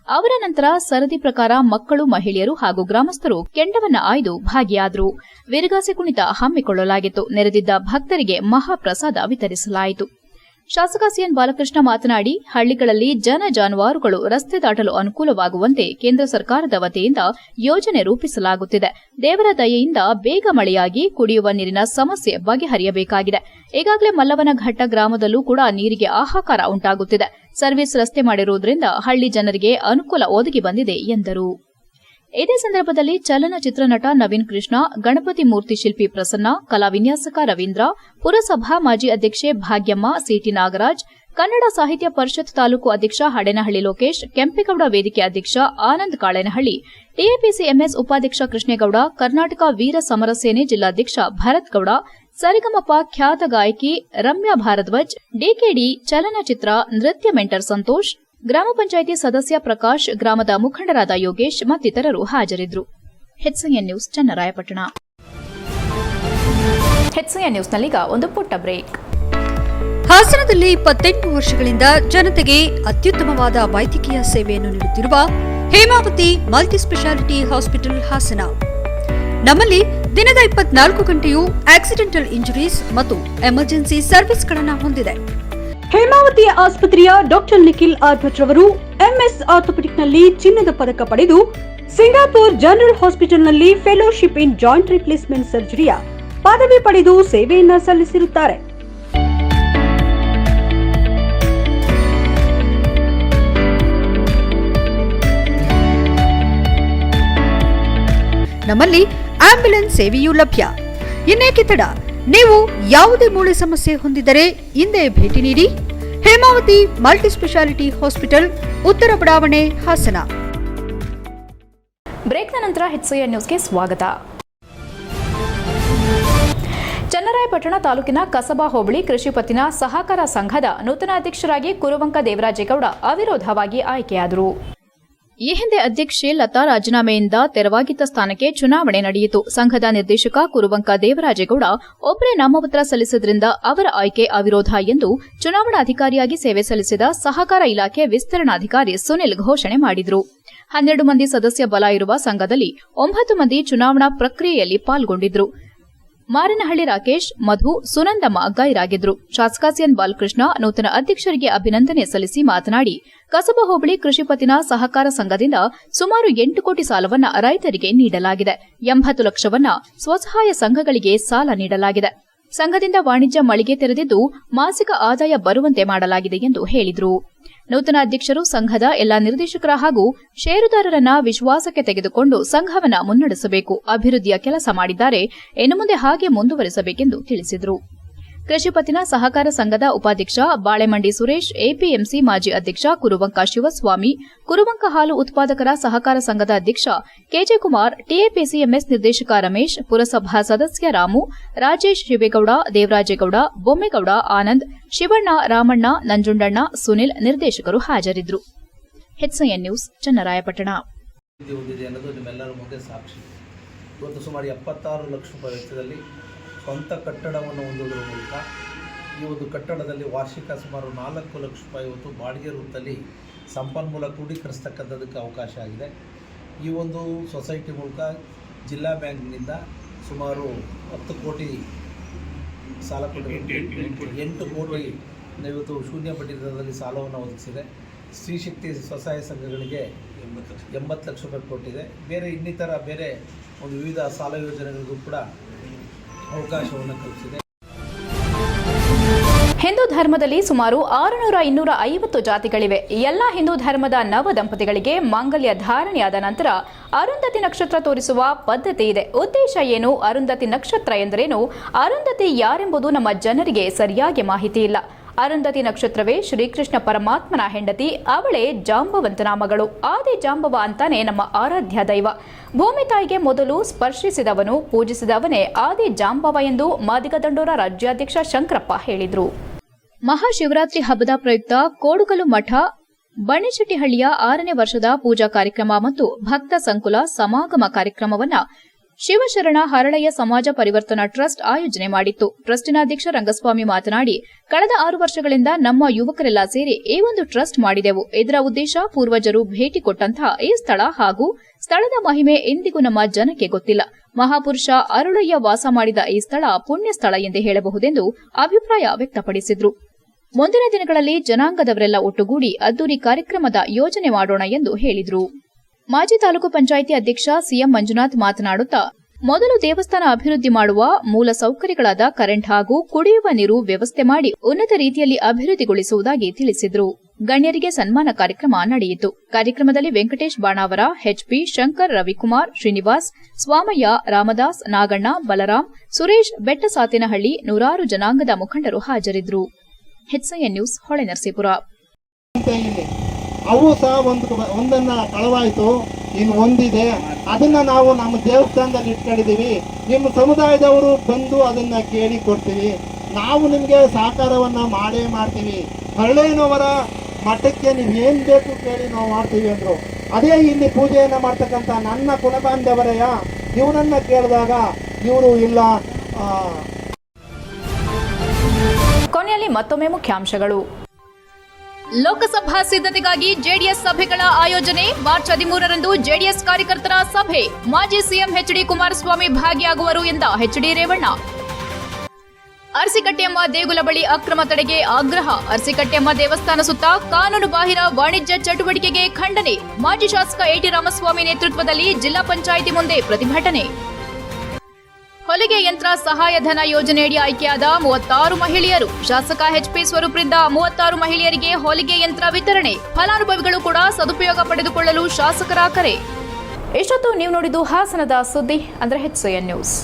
ಅವರ ನಂತರ ಸರದಿ ಪ್ರಕಾರ ಮಕ್ಕಳು, ಮಹಿಳೆಯರು ಹಾಗೂ ಗ್ರಾಮಸ್ಥರು ಕೆಂಡವನ್ನ ಆಯ್ದು ಭಾಗಿಯಾದರು. ವಿರಗಾಸೆ ಕುಣಿತ ಹಮ್ಮಿಕೊಳ್ಳಲಾಗಿತ್ತು. ನೆರೆದಿದ್ದ ಭಕ್ತರಿಗೆ ಮಹಾಪ್ರಸಾದ ವಿತರಿಸಲಾಯಿತು. ಶಾಸಕ ಸಿಎನ್ ಬಾಲಕೃಷ್ಣ ಮಾತನಾಡಿ, ಹಳ್ಳಿಗಳಲ್ಲಿ ಜನ ಜಾನುವಾರುಗಳು ರಸ್ತೆ ದಾಟಲು ಅನುಕೂಲವಾಗುವಂತೆ ಕೇಂದ್ರ ಸರ್ಕಾರದ ವತಿಯಿಂದ ಯೋಜನೆ ರೂಪಿಸಲಾಗುತ್ತಿದೆ. ದೇವರ ದಯೆಯಿಂದ ಬೇಗ ಮಳೆಯಾಗಿ ಕುಡಿಯುವ ನೀರಿನ ಸಮಸ್ಯೆ ಬಗೆಹರಿಯಬೇಕಾಗಿದೆ. ಈಗಾಗಲೇ ಮಲ್ಲವನಘಟ್ಟ ಗ್ರಾಮದಲ್ಲೂ ಕೂಡ ನೀರಿಗೆ ಆಹಾಕಾರ ಉಂಟಾಗುತ್ತಿದೆ. ಸರ್ವಿಸ್ ರಸ್ತೆ ಮಾಡಿರುವುದರಿಂದ ಹಳ್ಳಿ ಜನರಿಗೆ ಅನುಕೂಲ ಒದಗಿ ಬಂದಿದೆ ಎಂದರು. ಇದೇ ಸಂದರ್ಭದಲ್ಲಿ ಚಲನಚಿತ್ರ ನಟ ನವೀನ್ ಕೃಷ್ಣ, ಗಣಪತಿ ಮೂರ್ತಿ ಶಿಲ್ಪಿ ಪ್ರಸನ್ನ, ಕಲಾ ವಿನ್ಯಾಸಕ ರವೀಂದ್ರ, ಪುರಸಭಾ ಮಾಜಿ ಅಧ್ಯಕ್ಷೆ ಭಾಗ್ಯಮ್ಮ, ಸಿಟಿ ನಾಗರಾಜ್, ಕನ್ನಡ ಸಾಹಿತ್ಯ ಪರಿಷತ್ ತಾಲೂಕು ಅಧ್ಯಕ್ಷ ಹಡೇನಹಳ್ಳಿ ಲೋಕೇಶ್, ಕೆಂಪೇಗೌಡ ವೇದಿಕೆ ಅಧ್ಯಕ್ಷ ಆನಂದ್ ಕಾಳೇನಹಳ್ಳಿ, ಟಿಎಪಿಸಿ ಎಂಎಸ್ ಉಪಾಧ್ಯಕ್ಷ ಕೃಷ್ಣೇಗೌಡ, ಕರ್ನಾಟಕ ವೀರ ಸಮರ ಸೇನೆ ಜಿಲ್ಲಾಧ್ಯಕ್ಷ ಭರತ್ ಗೌಡ, ಸರಿಗಮಪ ಖ್ಯಾತ ಗಾಯಕಿ ರಮ್ಯಾ ಭಾರದ್ವಾಜ್ ಡಿಕೆಡಿ ಚಲನಚಿತ್ರ ನೃತ್ಯ ಮೆಂಟರ್ ಸಂತೋಷ್ ಗ್ರಾಮ ಪಂಚಾಯಿತಿ ಸದಸ್ಯ ಪ್ರಕಾಶ್, ಗ್ರಾಮದ ಮುಖಂಡರಾದ ಯೋಗೇಶ್ ಮತ್ತಿತರರು ಹಾಜರಿದ್ದರು. HCN news, Channarayapatna. ಹೆಚ್ಸಿಎನ್ ನ್ಯೂಸ್ನಲ್ಲೀಗ ಒಂದು ಪುಟ್ಟ ಬ್ರೇಕ್. ಹಾಸನದಲ್ಲಿ ಇಪ್ಪತ್ತೆಂಟು ವರ್ಷಗಳಿಂದ ಜನತೆಗೆ ಅತ್ಯುತ್ತಮವಾದ ವೈದ್ಯಕೀಯ ಸೇವೆಯನ್ನು ನೀಡುತ್ತಿರುವ Hemavathi multi speciality hospital Hassan. ನಮ್ಮಲ್ಲಿ ದಿನದ ಇಪ್ಪತ್ನಾಲ್ಕು ಗಂಟೆಯೂ ಆಕ್ಸಿಡೆಂಟಲ್ ಇಂಜುರೀಸ್ ಮತ್ತು ಎಮರ್ಜೆನ್ಸಿ ಸರ್ವಿಸ್ಗಳನ್ನು ಹೊಂದಿದೆ. ಹೇಮಾವತಿ ಆಸ್ಪತ್ರೆಯ ಡಾಕ್ಟರ್ ನಿಖಿಲ್ ಆರ್ಭಟ್ ರವರು ಎಂಎಸ್ ಆರ್ಥೋಪೆಡಿಕ್ನಲ್ಲಿ ಚಿನ್ನದ ಪದಕ ಪಡೆದು ಸಿಂಗಾಪುರ್ ಜನರಲ್ ಹಾಸ್ಪಿಟಲ್ನಲ್ಲಿ ಫೆಲೋಶಿಪ್ ಇನ್ ಜಾಯಿಂಟ್ ರಿಪ್ಲೇಸ್ಮೆಂಟ್ ಸರ್ಜರಿಯ ಪದವಿ ಪಡೆದು ಸೇವೆಯನ್ನ ಸಲ್ಲಿಸಿರುತ್ತಾರೆ. ನಮ್ಮಲ್ಲಿ ಆಂಬ್ಯುಲೆನ್ಸ್ ಸೇವೆಯೂ ಲಭ್ಯ. ಇನ್ನೇಕೆ ತಡ? ನೀವು ಯಾವುದೇ ಮೂಳೆ ಸಮಸ್ಯೆ ಹೊಂದಿದರೆ ಹಿಂದೆ ಭೇಟಿ ನೀಡಿ. ಹೇಮಾವತಿ ಮಲ್ಟಿ ಸ್ಪೆಷಾಲಿಟಿ ಹಾಸ್ಪಿಟಲ್, ಉತ್ತರ ಬಡಾವಣೆ, ಹಾಸನ. ಬ್ರೇಕ್ನ ನಂತರ ಹೆಚ್ಸಿಯ ನ್ಯೂಸ್ಗೆ ಸ್ವಾಗತ. ಚನ್ನರಾಯಪಟ್ಟಣ ತಾಲೂಕಿನ ಕಸಬಾ ಹೋಬಳಿ ಕೃಷಿ ಪತ್ತಿನ ಸಹಕಾರ ಸಂಘದ ನೂತನ ಅಧ್ಯಕ್ಷರಾಗಿ ಕುರುವಂಕ ದೇವರಾಜೇಗೌಡ ಅವಿರೋಧವಾಗಿ ಆಯ್ಕೆಯಾದರು. ಈ ಹಿಂದೆ ಅಧ್ಯಕ್ಷೆ ಲತಾ ರಾಜೀನಾಮೆಯಿಂದ ತೆರವಾಗಿದ್ದ ಸ್ಥಾನಕ್ಕೆ ಚುನಾವಣೆ ನಡೆಯಿತು. ಸಂಘದ ನಿರ್ದೇಶಕ ಕುರುವಂಕ ದೇವರಾಜೇಗೌಡ ಒಬ್ಬರೇ ನಾಮಪತ್ರ ಸಲ್ಲಿಸಿದ್ರಿಂದ ಅವರ ಆಯ್ಕೆ ಅವಿರೋಧ ಎಂದು ಚುನಾವಣಾಧಿಕಾರಿಯಾಗಿ ಸೇವೆ ಸಲ್ಲಿಸಿದ ಸಹಕಾರ ಇಲಾಖೆ ವಿಸ್ತರಣಾಧಿಕಾರಿ ಸುನಿಲ್ ಘೋಷಣೆ ಮಾಡಿದರು. ಹನ್ನೆರಡು ಮಂದಿ ಸದಸ್ಯ ಬಲ ಇರುವ ಸಂಘದಲ್ಲಿ ಒಂಬತ್ತು ಮಂದಿ ಚುನಾವಣಾ ಪ್ರಕ್ರಿಯೆಯಲ್ಲಿ ಪಾಲ್ಗೊಂಡಿದ್ರು. ಮಾರನಹಳ್ಳಿ ರಾಕೇಶ್, ಮಧು, ಸುನಂದಮ್ಮ ಗೈರಾಗಿದ್ರು ಶಾಸಕ ಸಿಎನ್ ಬಾಲಕೃಷ್ಣ ನೂತನ ಅಧ್ಯಕ್ಷರಿಗೆ ಅಭಿನಂದನೆ ಸಲ್ಲಿಸಿ ಮಾತನಾಡಿ, ಕಸಬ ಹೋಬಳಿ ಕೃಷಿ ಪತ್ತಿನ ಸಹಕಾರ ಸಂಘದಿಂದ ಸುಮಾರು ಎಂಟು ಕೋಟಿ ಸಾಲವನ್ನು ರೈತರಿಗೆ ನೀಡಲಾಗಿದೆ. ಎಂಬತ್ತು ಲಕ್ಷವನ್ನ ಸ್ವಸಹಾಯ ಸಂಘಗಳಿಗೆ ಸಾಲ ನೀಡಲಾಗಿದೆ. ಸಂಘದಿಂದ ವಾಣಿಜ್ಯ ಮಳಿಗೆ ತೆರೆದಿದ್ದು ಮಾಸಿಕ ಆದಾಯ ಬರುವಂತೆ ಮಾಡಲಾಗಿದೆ ಎಂದು ಹೇಳಿದರು. ನೂತನ ಅಧ್ಯಕ್ಷರು ಸಂಘದ ಎಲ್ಲಾ ನಿರ್ದೇಶಕರ ಹಾಗೂ ಷೇರುದಾರರನ್ನ ವಿಶ್ವಾಸಕ್ಕೆ ತೆಗೆದುಕೊಂಡು ಸಂಘವನ್ನ ಮುನ್ನಡೆಸಬೇಕು, ಅಭಿವೃದ್ಧಿಯ ಕೆಲಸ ಮಾಡಿದ್ದಾರೆ, ಇನ್ನು ಮುಂದೆ ಹಾಗೆ ಮುಂದುವರೆಸಬೇಕೆಂದು ತಿಳಿಸಿದರು. ಕೃಷಿ ಪತ್ತಿನ ಸಹಕಾರ ಸಂಘದ ಉಪಾಧ್ಯಕ್ಷ ಬಾಳೆಮಂಡಿ ಸುರೇಶ್, ಎಪಿಎಂಸಿ ಮಾಜಿ ಅಧ್ಯಕ್ಷ ಕುರುವಂಕ ಶಿವಸ್ವಾಮಿ, ಕುರುವಂಕ ಹಾಲು ಉತ್ಪಾದಕರ ಸಹಕಾರ ಸಂಘದ ಅಧ್ಯಕ್ಷ ಕೆಜೆಕುಮಾರ್ ಟಿಎಪಿಸಿಎಂಎಸ್ ನಿರ್ದೇಶಕ ರಮೇಶ್, ಪುರಸಭಾ ಸದಸ್ಯ ರಾಮು, ರಾಜೇಶ್ ಶಿವೇಗೌಡ, ದೇವರಾಜೇಗೌಡ, ಬೊಮ್ಮೇಗೌಡ, ಆನಂದ್, ಶಿವಣ್ಣ, ರಾಮಣ್ಣ, ನಂಜುಂಡಣ್ಣ, ಸುನಿಲ್ ನಿರ್ದೇಶಕರು ಹಾಜರಿದ್ದರು. ಇವತ್ತು ಸುಮಾರು ಎಪ್ಪತ್ತಾರು ಲಕ್ಷ ರೂಪಾಯಿ ವೆಚ್ಚದಲ್ಲಿ ಸ್ವಂತ ಕಟ್ಟಡವನ್ನು ಹೊಂದುವುದರ ಮೂಲಕ ಈ ಒಂದು ಕಟ್ಟಡದಲ್ಲಿ ವಾರ್ಷಿಕ ಸುಮಾರು ನಾಲ್ಕು ಲಕ್ಷ ರೂಪಾಯಿ ಇವತ್ತು ಬಾಡಿಗೆ ರೂಪದಲ್ಲಿ ಸಂಪನ್ಮೂಲ ಕ್ರೋಢೀಕರಿಸ್ತಕ್ಕಂಥದಕ್ಕೆ ಅವಕಾಶ ಆಗಿದೆ. ಈ ಒಂದು ಸೊಸೈಟಿ ಮೂಲಕ ಜಿಲ್ಲಾ ಬ್ಯಾಂಕ್ನಿಂದ ಸುಮಾರು ಹತ್ತು ಕೋಟಿ ಸಾಲ ಕೊಟ್ಟಿದೆ. ಎಂಟು ಕೋಟಿ ಇವತ್ತು ಶೂನ್ಯ ಬಡ್ಡಿ ದರದಲ್ಲಿ ಸಾಲವನ್ನು ಒದಗಿಸಿದೆ. ಸ್ತ್ರೀಶಕ್ತಿ ಸ್ವಸಹಾಯ ಸಂಘಗಳಿಗೆ ಎಂಬತ್ತು ಲಕ್ಷ ರೂಪಾಯಿ ಕೊಟ್ಟಿದೆ. ಬೇರೆ ಇನ್ನಿತರ ಬೇರೆ ಒಂದು ವಿವಿಧ ಸಾಲ ಯೋಜನೆಗಳಿಗೂ ಕೂಡ ಅವಕಾಶವನ್ನು ಕಲ್ಪಿಸಿದೆ. ಹಿಂದೂ ಧರ್ಮದಲ್ಲಿ ಸುಮಾರು ಆರುನೂರ ಇನ್ನೂರ ಐವತ್ತು ಜಾತಿಗಳಿವೆ. ಎಲ್ಲ ಹಿಂದೂ ಧರ್ಮದ ನವ ದಂಪತಿಗಳಿಗೆ ಮಾಂಗಲ್ಯ ಧಾರಣೆಯಾದ ನಂತರ ಅರುಂಧತಿ ನಕ್ಷತ್ರ ತೋರಿಸುವ ಪದ್ಧತಿ ಇದೆ. ಉದ್ದೇಶ ಏನು? ಅರುಂಧತಿ ನಕ್ಷತ್ರ ಎಂದರೇನು? ಅರುಂಧತಿ ಯಾರೆಂಬುದು ನಮ್ಮ ಜನರಿಗೆ ಸರಿಯಾಗಿ ಮಾಹಿತಿ ಇಲ್ಲ. ಅರುಂಧತಿ ನಕ್ಷತ್ರವೇ ಶ್ರೀಕೃಷ್ಣ ಪರಮಾತ್ಮನ ಹೆಂಡತಿ, ಅವಳೇ ಜಾಂಬವಂತ ಮಗಳು ಆದಿ ಜಾಂಬವ ಅಂತಾನೆ ನಮ್ಮ ಆರಾಧ್ಯ ದೈವ. ಭೂಮಿ ತಾಯಿಗೆ ಮೊದಲು ಸ್ಪರ್ಶಿಸಿದವನು, ಪೂಜಿಸಿದವನೇ ಆದಿ ಜಾಂಬವ ಎಂದು ಮಾದಿಗದಂಡೋರ ರಾಜ್ಯಾಧ್ಯಕ್ಷ ಶಂಕರಪ್ಪ ಹೇಳಿದರು. ಮಹಾಶಿವರಾತ್ರಿ ಹಬ್ಬದ ಪ್ರಯುಕ್ತ ಕೋಡುಗಲು ಮಠ ಬಣಿಶೆಟ್ಟಿಹಳ್ಳಿಯ ಆರನೇ ವರ್ಷದ ಪೂಜಾ ಕಾರ್ಯಕ್ರಮ ಮತ್ತು ಭಕ್ತ ಸಂಕುಲ ಸಮಾಗಮ ಕಾರ್ಯಕ್ರಮವನ್ನ ಶಿವಶರಣ ಹರಳಯ್ಯ ಸಮಾಜ ಪರಿವರ್ತನಾ ಟ್ರಸ್ಟ್ ಆಯೋಜನೆ ಮಾಡಿತ್ತು. ಟ್ರಸ್ಟಿನ ಅಧ್ಯಕ್ಷ ರಂಗಸ್ವಾಮಿ ಮಾತನಾಡಿ, ಕಳೆದ ಆರು ವರ್ಷಗಳಿಂದ ನಮ್ಮ ಯುವಕರೆಲ್ಲ ಸೇರಿ ಈ ಒಂದು ಟ್ರಸ್ಟ್ ಮಾಡಿದೆವು. ಇದರ ಉದ್ದೇಶ ಪೂರ್ವಜರು ಭೇಟಿ ಕೊಟ್ಟಂತಹ ಈ ಸ್ಥಳ ಹಾಗೂ ಸ್ಥಳದ ಮಹಿಮೆ ಎಂದಿಗೂ ನಮ್ಮ ಜನಕ್ಕೆ ಗೊತ್ತಿಲ್ಲ. ಮಹಾಪುರುಷ ಅರುಳಯ್ಯ ವಾಸ ಮಾಡಿದ ಈ ಸ್ಥಳ ಪುಣ್ಯ ಸ್ಥಳ ಎಂದೇ ಹೇಳಬಹುದೆಂದು ಅಭಿಪ್ರಾಯ ವ್ಯಕ್ತಪಡಿಸಿದ್ರು. ಮುಂದಿನ ದಿನಗಳಲ್ಲಿ ಜನಾಂಗದವರೆಲ್ಲ ಒಟ್ಟುಗೂಡಿ ಅದ್ದೂರಿ ಕಾರ್ಯಕ್ರಮದ ಯೋಜನೆ ಮಾಡೋಣ ಎಂದು ಹೇಳಿದರು. ಮಾಜಿ ತಾಲೂಕು ಪಂಚಾಯಿತಿ ಅಧ್ಯಕ್ಷ ಸಿಎಂ ಮಂಜುನಾಥ್ ಮಾತನಾಡುತ್ತಾ, ಮೊದಲು ದೇವಸ್ಥಾನ ಅಭಿವೃದ್ಧಿ ಮಾಡುವ ಮೂಲ ಸೌಕರ್ಯಗಳಾದ ಕರೆಂಟ್ ಹಾಗೂ ಕುಡಿಯುವ ನೀರು ವ್ಯವಸ್ಥೆ ಮಾಡಿ ಉನ್ನತ ರೀತಿಯಲ್ಲಿ ಅಭಿವೃದ್ಧಿಗೊಳಿಸುವುದಾಗಿ ತಿಳಿಸಿದರು. ಗಣ್ಯರಿಗೆ ಸನ್ಮಾನ ಕಾರ್ಯಕ್ರಮ ನಡೆಯಿತು. ಕಾರ್ಯಕ್ರಮದಲ್ಲಿ ವೆಂಕಟೇಶ್ ಬಾಣಾವರ ಎಚ್ಪಿ ಶಂಕರ್ ರವಿಕುಮಾರ್, ಶ್ರೀನಿವಾಸ್, ಸ್ವಾಮಯ್ಯ, ರಾಮದಾಸ್, ನಾಗಣ್ಣ ಬಲರಾಮ್ ಸುರೇಶ್, ಬೆಟ್ಟಸಾತೇನಹಳ್ಳಿ ನೂರಾರು ಜನಾಂಗದ ಮುಖಂಡರು ಹಾಜರಿದ್ದರು ಅವು ಸಹ ಒಂದು ಒಂದನ್ನ ಕಳವಾಯಿತು ಇನ್ನು ಒಂದಿದೆ. ಅದನ್ನ ನಾವು ನಮ್ಮ ದೇವಸ್ಥಾನದಲ್ಲಿ ಇಟ್ಕೊಂಡಿದೀವಿ ನಿಮ್ಮ ಸಮುದಾಯದವರು ಬಂದು ಅದನ್ನ ಕೇಳಿ ಕೊಡ್ತೀವಿ. ನಾವು ನಿಮಗೆ ಸಹಕಾರವನ್ನ ಮಾಡೇ ಮಾಡ್ತೀವಿ. ಹರಳೇನವರ ಮಠಕ್ಕೆ ನೀವು ಏನ್ ಬೇಕು ಕೇಳಿ ನಾವು ಮಾಡ್ತೀವಿ ಅಂದರು. ಅದೇ ಇಲ್ಲಿ ಪೂಜೆಯನ್ನು ಮಾಡ್ತಕ್ಕಂಥ ನನ್ನ ಕುಲಬಾಂಧವರೆಯ ಇವನನ್ನ ಕೇಳಿದಾಗ ಇವರು ಇಲ್ಲ ಕೊನೆಯಲ್ಲಿ ಮತ್ತೊಮ್ಮೆ ಮುಖ್ಯಾಂಶಗಳು. ಲೋಕಸಭಾ ಸಿದ್ಧತೆಗಾಗಿ ಜೆಡಿಎಸ್ ಸಭೆಗಳ ಆಯೋಜನೆ ಮಾರ್ಚ್ ಹದಿಮೂರರಂದು ಜೆಡಿಎಸ್ ಕಾರ್ಯಕರ್ತರ ಸಭೆ. ಮಾಜಿ ಸಿಎಂ ಎಚ್ಡಿ ಕುಮಾರಸ್ವಾಮಿ ಭಾಗಿಯಾಗುವರು ಎಂದ ಎಚ್ಡಿ ರೇವಣ್ಣ. ಅರಸಿಕಟ್ಟೆಯಮ್ಮ ದೇಗುಲ ಬಳಿ ಅಕ್ರಮ ತಡೆಗೆ ಆಗ್ರಹ. ಅರಸಿಕಟ್ಟೆಯಮ್ಮ ದೇವಸ್ಥಾನ ಸುತ್ತ ಕಾನೂನು ಬಾಹಿರ ವಾಣಿಜ್ಯ ಚಟುವಟಿಕೆಗೆ ಖಂಡನೆ. ಮಾಜಿ ಶಾಸಕ ಎಟಿ ರಾಮಸ್ವಾಮಿ ನೇತೃತ್ವದಲ್ಲಿ ಜಿಲ್ಲಾ ಪಂಚಾಯಿತಿ ಮುಂದೆ ಪ್ರತಿಭಟನೆ. ಹೊಲಿಗೆ ಯಂತ್ರ ಸಹಾಯಧನ ಯೋಜನೆಯಡಿ ಆಯ್ಕೆಯಾದ ಮೂವತ್ತಾರು ಮಹಿಳೆಯರು. ಶಾಸಕ ಎಚ್ಪಿ ಸ್ವರೂಪರಿಂದ ಮೂವತ್ತಾರು ಮಹಿಳೆಯರಿಗೆ ಹೊಲಿಗೆ ಯಂತ್ರ ವಿತರಣೆ. ಫಲಾನುಭವಿಗಳು ಕೂಡ ಸದುಪಯೋಗ ಪಡೆದುಕೊಳ್ಳಲು ಶಾಸಕರ ಕರೆ. ಇಷ್ಟೊತ್ತು ನೀವು ನೋಡಿದ್ದು ಹಾಸನದ ಸುದ್ದಿ, ಅಂದ್ರೆ ಹೆಚ್ ನ್ಯೂಸ್